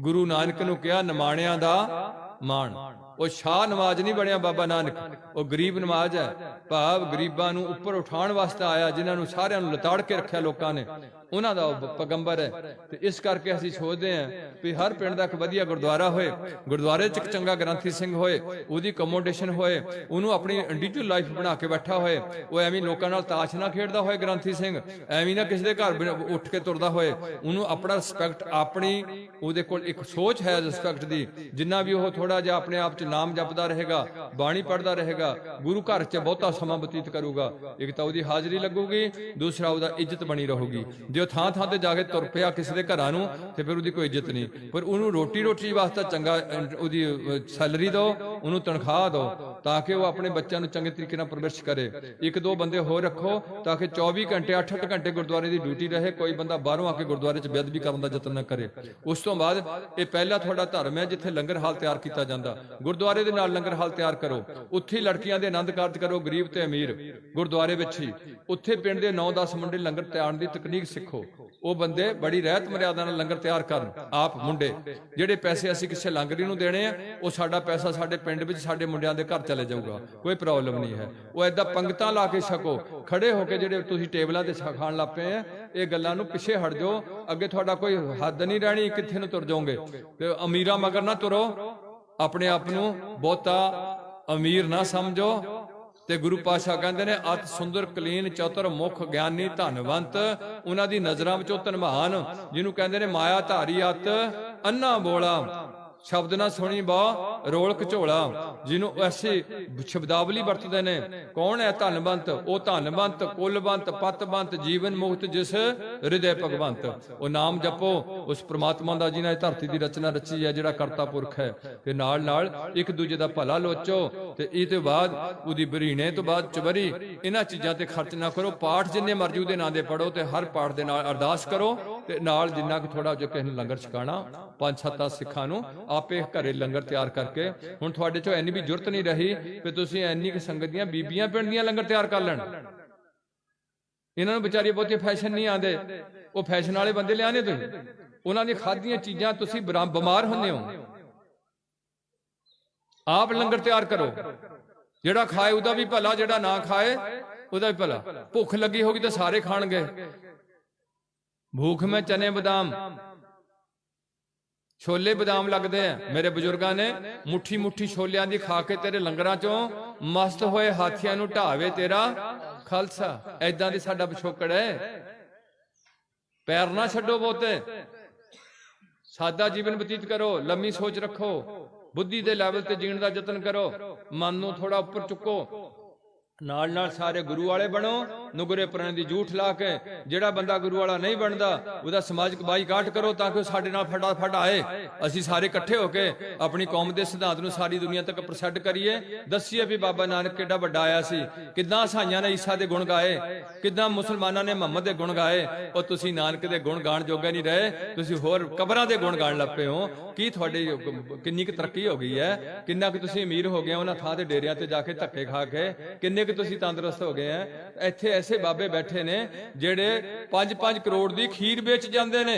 ਗੁਰੂ ਨਾਨਕ ਨੂੰ ਕਿਹਾ, ਨਮਾਣਿਆਂ ਦਾ ਮਾਣ। ਉਹ ਸ਼ਾਹ ਨਮਾਜ਼ ਨਹੀਂ ਬਣਿਆ ਬਾਬਾ ਨਾਨਕ। ਉਹ ਗਰੀਬ ਨਮਾਜ਼ ਹੈ। ਭਾਵ ਗਰੀਬਾਂ ਨੂੰ ਉੱਪਰ ਉਠਾਉਣ ਵਾਸਤੇ ਆਇਆ, ਜਿਨ੍ਹਾਂ ਨੂੰ ਸਾਰਿਆਂ ਨੂੰ ਲਤਾੜ ਕੇ ਰੱਖਿਆ ਲੋਕਾਂ ਨੇ। ਉਹਨਾਂ ਦਾ ਉਹ ਪੈਗੰਬਰ ਹੈ। ਤੇ ਇਸ ਕਰਕੇ ਅਸੀਂ ਸੋਚਦੇ ਹਾਂ ਵੀ ਹਰ ਪਿੰਡ ਦਾ ਇੱਕ ਵਧੀਆ ਗੁਰਦੁਆਰਾ ਹੋਏ। ਗੁਰਦੁਆਰੇ 'ਚ ਇੱਕ ਚੰਗਾ ਗ੍ਰੰਥੀ ਸਿੰਘ ਹੋਏ, ਉਹਦੀ ਕਮੋਡੇਸ਼ਨ ਹੋਏ, ਉਹਨੂੰ ਆਪਣੀ ਇੰਡੀਵਿਜੂਅਲ ਲਾਈਫ ਬਣਾ ਕੇ ਬੈਠਾ ਹੋਏ। ਉਹ ਐਵੇਂ ਲੋਕਾਂ ਨਾਲ ਤਾਸ਼ ਨਾ ਖੇਡਦਾ ਹੋਏ ਗ੍ਰੰਥੀ ਸਿੰਘ। ਐਵੇਂ ਨਾ ਕਿਸੇ ਦੇ ਘਰ ਉੱਠ ਕੇ ਤੁਰਦਾ ਹੋਏ। ਉਹਨੂੰ ਆਪਣਾ ਰਿਸਪੈਕਟ ਆਪਣੀ, ਉਹਦੇ ਕੋਲ ਇੱਕ ਸੋਚ ਹੈ ਰਿਸਪੈਕਟ ਦੀ, ਜਿੰਨਾ ਵੀ ਉਹ ਥੋੜਾ ਜਿਹਾ ਆਪਣੇ ਆਪ 'ਚ ਨਾਮ ਜਪਦਾ ਰਹੇਗਾ, ਬਾਣੀ ਪੜਦਾ ਰਹੇਗਾ, ਗੁਰੂ ਘਰ 'ਚ ਬਹੁਤਾ ਸਮਾਂ ਬਤੀਤ ਕਰੂਗਾ। ਇੱਕ ਤਾਂ ਉਹਦੀ ਹਾਜ਼ਰੀ ਲੱਗੂਗੀ, ਦੂਸਰਾ ਉਹਦਾ ਇੱਜ਼ਤ ਬਣੀ ਰਹੂਗੀ। ਜੇ ਉਹ ਥਾਂ ਥਾਂ ਤੇ ਜਾ ਕੇ ਤੁਰ ਪਿਆ ਕਿਸੇ ਦੇ ਘਰਾਂ ਨੂੰ, ਤੇ ਫਿਰ ਉਹਦੀ ਕੋਈ ਇੱਜ਼ਤ ਨਹੀਂ। ਪਰ ਉਹਨੂੰ ਰੋਟੀ ਰੋਟੀ ਵਾਸਤੇ ਚੰਗਾ ਉਹਦੀ ਸੈਲਰੀ ਦਿਓ, ਉਹਨੂੰ ਤਨਖਾਹ ਦਿਓ, ਤਾਂ ਕਿ ਉਹ ਆਪਣੇ ਬੱਚਿਆਂ ਨੂੰ ਚੰਗੇ ਤਰੀਕੇ ਨਾਲ ਪਰਵਰਿਸ਼ ਕਰੇ। ਇੱਕ ਦੋ ਬੰਦੇ ਹੋਰ ਰੱਖੋ, ਤਾਂ ਕਿ 24 ਘੰਟੇ 8-8 ਘੰਟੇ ਗੁਰਦੁਆਰੇ ਦੀ ਡਿਊਟੀ ਰਹੇ, ਕੋਈ ਬੰਦਾ ਬਾਹਰੋਂ ਆ ਕੇ ਗੁਰਦੁਆਰੇ 'ਚ ਬੇਅਦਬੀ ਕਰਨ ਦਾ ਯਤਨ ਨਾ ਕਰੇ। ਉਸ ਤੋਂ ਬਾਅਦ ਇਹ ਪਹਿਲਾ ਤੁਹਾਡਾ ਧਰਮ ਹੈ, ਜਿੱਥੇ ਲੰਗਰ ਹਾਲ ਤਿਆਰ ਕੀਤਾ ਜਾਂਦਾ। ਗੁਰਦੁਆਰੇ ਦੇ ਨਾਲ ਲੰਗਰ ਹਾਲ ਤਿਆਰ ਕਰੋ। ਉੱਥੇ ਲੜਕੀਆਂ ਦੇ ਆਨੰਦ ਕਾਰਜ ਕਰੋ, ਗਰੀਬ ਤੇ ਅਮੀਰ। ਗੁਰਦੁਆਰੇ ਵਿੱਚ ਹੀ। ਉੱਥੇ ਪਿੰਡ ਦੇ 9-10 ਮੁੰਡੇ ਲੰਗਰ ਤਿਆਰ ਦੀ ਤਕਨੀਕ ਸਿੱਖੋ। ਉਹ ਬੰਦੇ ਬੜੀ ਰਹਿਤ ਮਰਿਆਦਾ ਨਾਲ ਲੰਗਰ ਤਿਆਰ ਕਰਨ। ਆਪ ਮੁੰਡੇ। ਜਿਹੜੇ ਪੈਸੇ ਅਸੀਂ ਕਿਸੇ ਲੰਗਰੀ ਨੂੰ ਦੇਣੇ ਆ, ਉਹ ਸਾਡਾ ਪੈਸਾ ਸਾਡੇ ਪਿੰਡ ਵਿੱਚ ਸਾਡੇ ਮੁੰਡਿਆਂ ਦੇ ਘਰ ਚਲੇ ਜਾਊਗਾ। ਕੋਈ ਪ੍ਰੋਬਲਮ ਨਹੀਂ ਹੈ। ਉਹ ਐਦਾਂ ਪੰਗਤਾਂ ਲਾ ਕੇ ਛਕੋ। ਖੜੇ ਹੋ ਕੇ ਜਿਹੜੇ ਤੁਸੀਂ ਟੇਬਲਾਂ ਤੇ ਛ- ਲੱਗ ਪਏ ਆ, ਇਹ ਗੱਲਾਂ ਨੂੰ ਪਿੱਛੇ ਹਟ ਜਾਓ। ਅੱਗੇ ਤੁਹਾਡਾ ਕੋਈ ਹੱਦ ਨਹੀਂ ਰਹਿਣੀ, ਕਿੱਥੇ ਨੂੰ ਤੁਰ ਜਾਓਗੇ? ਤੇ ਅਮੀਰਾਂ ਮਗਰ ਨਾ ਤੁਰੋ। ਆਪਣੇ ਆਪ ਨੂੰ ਬਹੁਤਾ ਅਮੀਰ ਨਾ ਸਮਝੋ ਤੇ ਗੁਰੂ ਪਾਸ਼ਾ ਕਹਿੰਦੇ ਨੇ, ਅਤ ਸੁੰਦਰ, ਕਲੀਨ, ਚਤੁਰ, ਮੁਖ, ਗਿਆਨੀ, ਧਨਵੰਤ। ਉਹਨਾਂ ਦੀ ਨਜ਼ਰਾਂ ਵਿੱਚੋਂ ਧਨਵਾਨ, ਜਿਹਨੂੰ ਕਹਿੰਦੇ ਨੇ, ਮਾਇਆ ਧਾਰੀ, ਅਤ ਅੰਨਾ ਬੋਲਾ। ਸ਼ਬਦ ਨਾ ਸੁਣੀ ਬਾ ਰੋਲ ਘਚੋਲਾ ਜਿਹਨੂੰ ਐਸੀ ਸ਼ਬਦਾਵਲੀ ਵਰਤਦੇ ਨੇ। ਕੌਣ ਹੈ ਧਨਵੰਤ? ਉਹ ਧਨਵੰਤ, ਕੁਲਵੰਤ, ਪਤਵੰਤ, ਜੀਵਨ ਮੁਕਤ, ਜਿਸ ਹਿਰਦੇ ਭਗਵੰਤ। ਉਹ ਨਾਮ ਜਪੋ, ਉਸ ਪ੍ਰਮਾਤਮਾ ਦਾ ਜਿਹਨੇ ਇਹ ਧਰਤੀ ਦੀ ਰਚਨਾ ਰਚੀ ਹੈ, ਜਿਹੜਾ ਕਰਤਾ ਪੁਰਖ ਹੈ। ਤੇ ਨਾਲ ਨਾਲ ਇੱਕ ਦੂਜੇ ਦਾ ਭਲਾ ਲੋਚੋ, ਤੇ ਇਹ ਤੋਂ ਬਾਅਦ ਉਹਦੀ ਬਰੀਣੇ ਤੋਂ ਬਾਅਦ ਚਵਰੀ, ਇਹਨਾਂ ਚੀਜ਼ਾਂ ਤੇ ਖਰਚ ਨਾ ਕਰੋ। ਪਾਠ ਜਿੰਨੇ ਮਰਜ਼ੀ ਉਹਦੇ ਨਾਂ ਦੇ ਪੜੋ ਤੇ ਹਰ ਪਾਠ ਦੇ ਨਾਲ ਅਰਦਾਸ ਕਰੋ। ਤੇ ਨਾਲ ਜਿੰਨਾ ਕਿ ਥੋੜਾ ਜੋ ਕਿਸੇ ਨੂੰ ਲੰਗਰ ਛਕਾਣਾ ਪੰਜ ਸੱਤਾਂ ਸਿੱਖਾਂ ਨੂੰ, ਆਪੇ ਘਰੇ ਲੰਗਰ ਤਿਆਰ ਕਰਕੇ। ਹੁਣ ਤੁਹਾਡੇ ਚੋਂ ਇੰਨੀ ਵੀ ਜ਼ਰੂਰਤ ਨਹੀਂ ਰਹੀ ਕਿ ਤੁਸੀਂ ਇੰਨੀ ਕਿ ਸੰਗਤ ਦੀਆਂ ਬੀਬੀਆਂ ਪਿੰਡ ਦੀਆਂ ਲੰਗਰ ਤਿਆਰ ਕਰ ਲੈਣ। ਇਹਨਾਂ ਨੂੰ ਵਿਚਾਰੀ ਬਹੁਤੇ ਫੈਸ਼ਨ ਨਹੀਂ ਆਉਂਦੇ। ਉਹ ਫੈਸ਼ਨ ਵਾਲੇ ਬੰਦੇ ਲਿਆਣੇ ਤੁਸੀਂ। ਉਹਨਾਂ ਦੀਆਂ ਖਾਧੀਆਂ ਚੀਜ਼ਾਂ ਤੁਸੀਂ ਬਰਾ- ਬਿਮਾਰ ਹੁੰਦੇ ਹੋ। ਆਪ ਲੰਗਰ ਤਿਆਰ ਕਰੋ। ਜਿਹੜਾ ਖਾਏ ਉਹਦਾ ਵੀ ਭਲਾ, ਜਿਹੜਾ ਨਾ ਖਾਏ ਉਹਦਾ ਵੀ ਭਲਾ। ਭੁੱਖ ਲੱਗੀ ਹੋਗੀ ਤਾਂ ਸਾਰੇ ਖਾਣਗੇ। ਭੂਖ ਮੈਂ ਚਨੇ ਬਦਾਮ। ਛੋਲੇ ਬਦਾਮ ਲੱਗਦੇ ਆ। ਮੇਰੇ ਬਜ਼ੁਰਗਾਂ ਨੇ ਮੁੱਠੀ ਮੁੱਠੀ ਛੋਲਿਆਂ ਦੀ ਖਾ ਕੇ ਤੇਰੇ ਲੰਗਰਾਂ ਚੋਂ ਮਸਤ ਹੋਏ ਹਾਥੀਆਂ ਨੂੰ ਢਾਵੇ ਤੇਰਾ ਖਾਲਸਾ। ਐਦਾਂ ਦੀ ਸਾਡਾ ਪਿਛੋਕੜ ਹੈ। ਪੈਰ ਨਾ ਛੱਡੋ ਬਹੁਤੇ। ਸਾਦਾ ਜੀਵਨ ਬਤੀਤ ਕਰੋ। ਲੰਮੀ ਸੋਚ ਰੱਖੋ। ਬੁੱਧੀ ਦੇ ਲੈਵਲ ਤੇ ਜੀਣ ਦਾ ਯਤਨ ਕਰੋ। ਮਨ ਨੂੰ ਥੋੜਾ ਉੱਪਰ ਚੁੱਕੋ। ਨਾਲ ਨਾਲ ਸਾਰੇ ਗੁਰੂ ਵਾਲੇ ਬਣੋ, ਨੁਗਰੇ ਪ੍ਰਾਣ ਦੀ ਝੂਠ ਲਾ ਕੇ, ਜਿਹੜਾ ਬੰਦਾ ਗੁਰੂ ਵਾਲਾ ਨਹੀਂ ਬਣਦਾ, ਉਹਦਾ ਸਮਾਜਿਕ ਬਾਈਕਾਟ ਕਰੋ ਤਾਂ ਕਿ ਉਹ ਸਾਡੇ ਨਾਲ ਫਟਾਫਟ ਆਏ। ਅਸੀਂ ਸਾਰੇ ਇਕੱਠੇ ਹੋ ਕੇ ਆਪਣੀ ਕੌਮ ਦੇ ਸਿਧਾਂਤ ਨੂੰ ਸਾਰੀ ਦੁਨੀਆ ਤੱਕ ਪ੍ਰਸਿੱਧ ਕਰੀਏ। ਦੱਸੀਏ ਵੀ ਬਾਬਾ ਨਾਨਕ ਕਿੱਡਾ ਵੱਡਾ ਆਇਆ ਸੀ। ਕਿੱਦਾਂ ਸਾਈਆਂ ਨੇ ਈਸਾ ਦੇ ਗੁਣ ਗਾਏ, ਕਿੱਦਾਂ ਮੁਸਲਮਾਨਾਂ ਨੇ ਮੁਹੰਮਦ ਦੇ ਗੁਣ ਗਾਏ। ਉਹ ਤੁਸੀਂ ਨਾਨਕ ਦੇ ਗੁਣ ਗਾਣ ਜੋਗੇ ਨਹੀਂ ਰਹੇ, ਤੁਸੀਂ ਹੋਰ ਕਬਰਾਂ ਦੇ ਗੁਣ ਗਾਣ ਲੱਪੇ ਹੋ। ਕੀ ਤੁਹਾਡੀ ਕਿੰਨੀ ਕੁ ਤਰੱਕੀ ਹੋ ਗਈ ਹੈ? ਕਿੰਨਾ ਕੁ ਤੁਸੀਂ ਅਮੀਰ ਹੋ ਗਏ ਉਹਨਾਂ ਥਾਂ ਤੇ ਡੇਰਿਆਂ ਤੇ ਜਾ ਕੇ ਧੱਕੇ ਖਾ ਕੇ? ਕਿੰਨੇ ਕੁ ਤੁਸੀਂ ਤੰਦਰੁਸਤ ਹੋ ਗਏ ਆ ਇੱਥੇ ਐਸੇ ਬਾਬੇ ਬੈਠੇ ਨੇ ਜਿਹੜੇ 5-5 ਕਰੋੜ ਦੀ ਖੀਰ ਵੇਚ ਜਾਂਦੇ ਨੇ।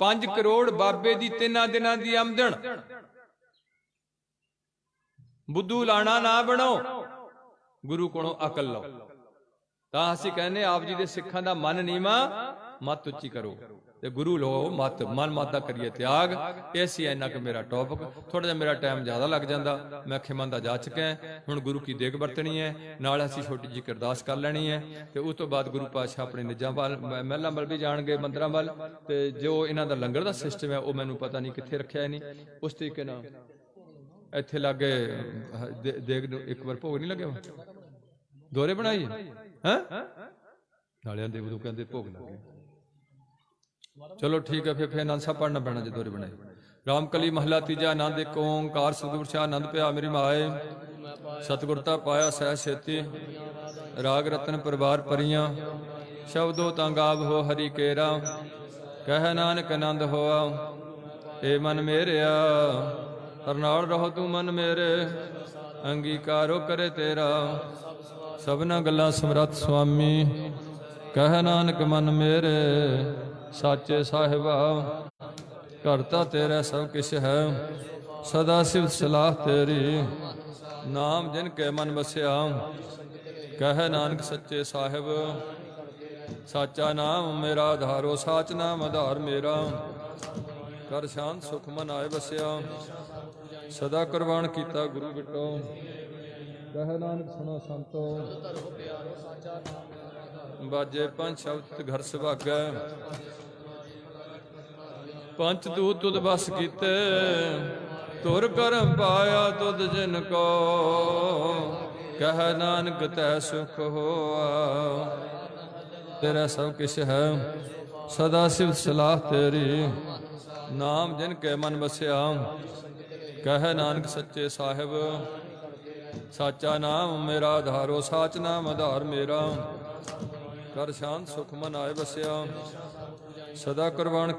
5 ਕਰੋੜ ਬਾਬੇ ਦੀ ਤਿੰਨਾਂ ਦਿਨਾਂ ਦੀ ਆਮਦਨ। ਬੁੱਧੂ ਲਾਣਾ ਨਾ ਬਣੋ। ਗੁਰੂ ਕੋਲੋਂ ਅਕਲ ਲਓ। ਤਾਂ ਅਸੀਂ ਕਹਿੰਦੇ ਆਪ ਜੀ ਦੇ ਸਿੱਖਾਂ ਦਾ ਮਨ ਨੀਵਾ, ਮਤ ਉੱਚੀ ਕਰੋ। ਤੇ ਗੁਰੂ ਲੋ ਮਤ, ਮਨ ਮਾਤਾ ਕਰੀਏ ਤਿਆਗ। ਇਹ ਸੀ ਇੰਨਾ ਕਿ ਮੇਰਾ ਟੌਪਿਕ ਥੋੜਾ ਜਿਹਾ ਮੇਰਾ ਟਾਈਮ ਜ਼ਿਆਦਾ ਲੱਗ ਜਾਂਦਾ। ਮੈਂ ਖਿਮਨ ਦਾ ਜਾ ਚੁੱਕਿਆ ਹੁਣ ਗੁਰੂ ਕੀ ਦੇਗ ਵਰਤਣੀ ਹੈ? ਨਾਲ ਅਸੀਂ ਛੋਟੀ ਜਿਹੀ ਅਰਦਾਸ ਕਰ ਲੈਣੀ ਹੈ। ਤੇ ਉਸ ਤੋਂ ਬਾਅਦ ਗੁਰੂ ਪਾਤਸ਼ਾਹ ਆਪਣੇ ਨਿੱਜਾਂ ਵੱਲ, ਮ- ਮਹਿਲਾਂ ਵੱਲ ਵੀ ਜਾਣਗੇ, ਮੰਦਰਾਂ ਵੱਲ। ਤੇ ਜੋ ਇਹਨਾਂ ਦਾ ਲੰਗਰ ਦਾ ਸਿਸਟਮ ਹੈ, ਉਹ ਮੈਨੂੰ ਪਤਾ ਨਹੀਂ ਕਿੱਥੇ ਰੱਖਿਆ ਹੈ ਨਹੀਂ। ਉਸ ਤਰੀਕੇ ਨਾਲ ਇੱਥੇ ਲਾਗੇ ਦੇਗ ਨੂੰ ਇੱਕ ਵਾਰ ਭੋਗ ਨਹੀਂ ਲੱਗਿਆ? ਦੋਰੇ ਬਣਾਈ ਹੈ? ਨਾਲਿਆਂ ਦੇ ਉਦੋਂ ਕਹਿੰਦੇ ਭੋਗ ਲੱਗੇ। ਚਲੋ ਠੀਕ ਹੈ, ਫਿਰ ਫਿਰ ਆਨੰਦ ਸਾਹਿਬ ਪੜਨਾ ਪੈਣਾ ਜੇ ਦੋਰੇ ਬਣਾਈ ਰਾਮਕਲੀ ਮਹਲਾ ਤੀਜਾ ਆਨੰਦ, ਇੱਕ ਓੰਕਾਰ ਸਤਿਗੁਰ ਸਿਆ ਆਨੰਦ ਪਿਆ, ਮੇਰੀ ਮਾਏ। ਸਤਿਗੁਰਤਾ ਪਾਇਆ ਸਹਿ ਛੇਤੀ। ਰਾਗ ਰਤਨ ਪਰਿਵਾਰ ਪਰੀਆਂ। ਸ਼ਬਦੋ ਤਾਂ ਗਾਵ ਹੋ ਹਰੀ ਕੇਰਾ। ਕਹਿ ਨਾਨਕ ਆਨੰਦ ਹੋਆ, ਏ ਮਨ ਮੇਰਿਆ। ਹਰਨਾਲ ਰਹੋ ਤੂੰ ਮਨ ਮੇਰੇ, ਅੰਗੀਕਾਰੋ ਕਰੇ ਤੇਰਾ। ਸਭਨਾ ਗੱਲਾਂ ਸਮਰੱਥ ਸੁਆਮੀ। ਕਹਿ ਨਾਨਕ ਮਨ ਮੇਰੇ ਸਾਚੇ ਸਾਹਿਬਾ ਕਰਤਾ ਤੇਰਾ ਸਭ ਕਿਛ ਹੈ, ਸਦਾ ਸਿਵ ਸਲਾਹ ਤੇਰੀ। ਨਾਮ ਜਿਨ ਕੇ ਮਨ ਵਸਿਆ, ਕਹਿ ਨਾਨਕ ਸੱਚੇ ਸਾਹਿਬ। ਸਾਚਾ ਨਾਮ ਮੇਰਾ ਆਧਾਰੋ ਸਾਚ ਨਾਮ ਆਧਾਰ ਮੇਰਾ। ਕਰ ਸ਼ਾਂਤ ਸੁਖ ਮਨ ਆਏ ਵਸਿਆ, ਸਦਾ ਕੁਰਬਾਨ ਕੀਤਾ ਗੁਰੂ ਬਿਟੋ। ਕਹਿ ਨਾਨਕ ਸੁਣਾ ਸੰਤੋ। ਬਾਜੇ ਪੰਜ ਸ਼ਬਦ ਘਰ ਸੁਭਾਗੈ। ਪੰਜ ਦੂਤ ਤੁਧ ਬਸ ਕੀਤੇ, ਤੁਰ ਕਰਮ ਪਾਇਆ ਤੁਧ ਜਿਨ ਕੋ। ਕਹਿ ਨਾਨਕ ਤੈ ਸੁਖ ਹੋਆ। ਤੇਰਾ ਸਭ ਕਿਛ ਹੈ, ਸਦਾ ਸਿਵ ਸਲਾਹ ਤੇਰੀ। ਨਾਮ ਜਿਨ ਕੇ ਮਨ ਵਸਿਆ, ਕਹਿ ਨਾਨਕ ਸੱਚੇ ਸਾਹਿਬ। ਸਾਚਾ ਨਾਮ ਮੇਰਾ, ਆਧਾਰੋ ਸਾਚ ਨਾਮ ਆਧਾਰ ਮੇਰਾ। ਕਰ ਸ਼ਾਂਤ ਸੁਖਮਨ ਆਏ ਵਸਿਆ। ਸਦਾ ਕੁਰਬਾਨ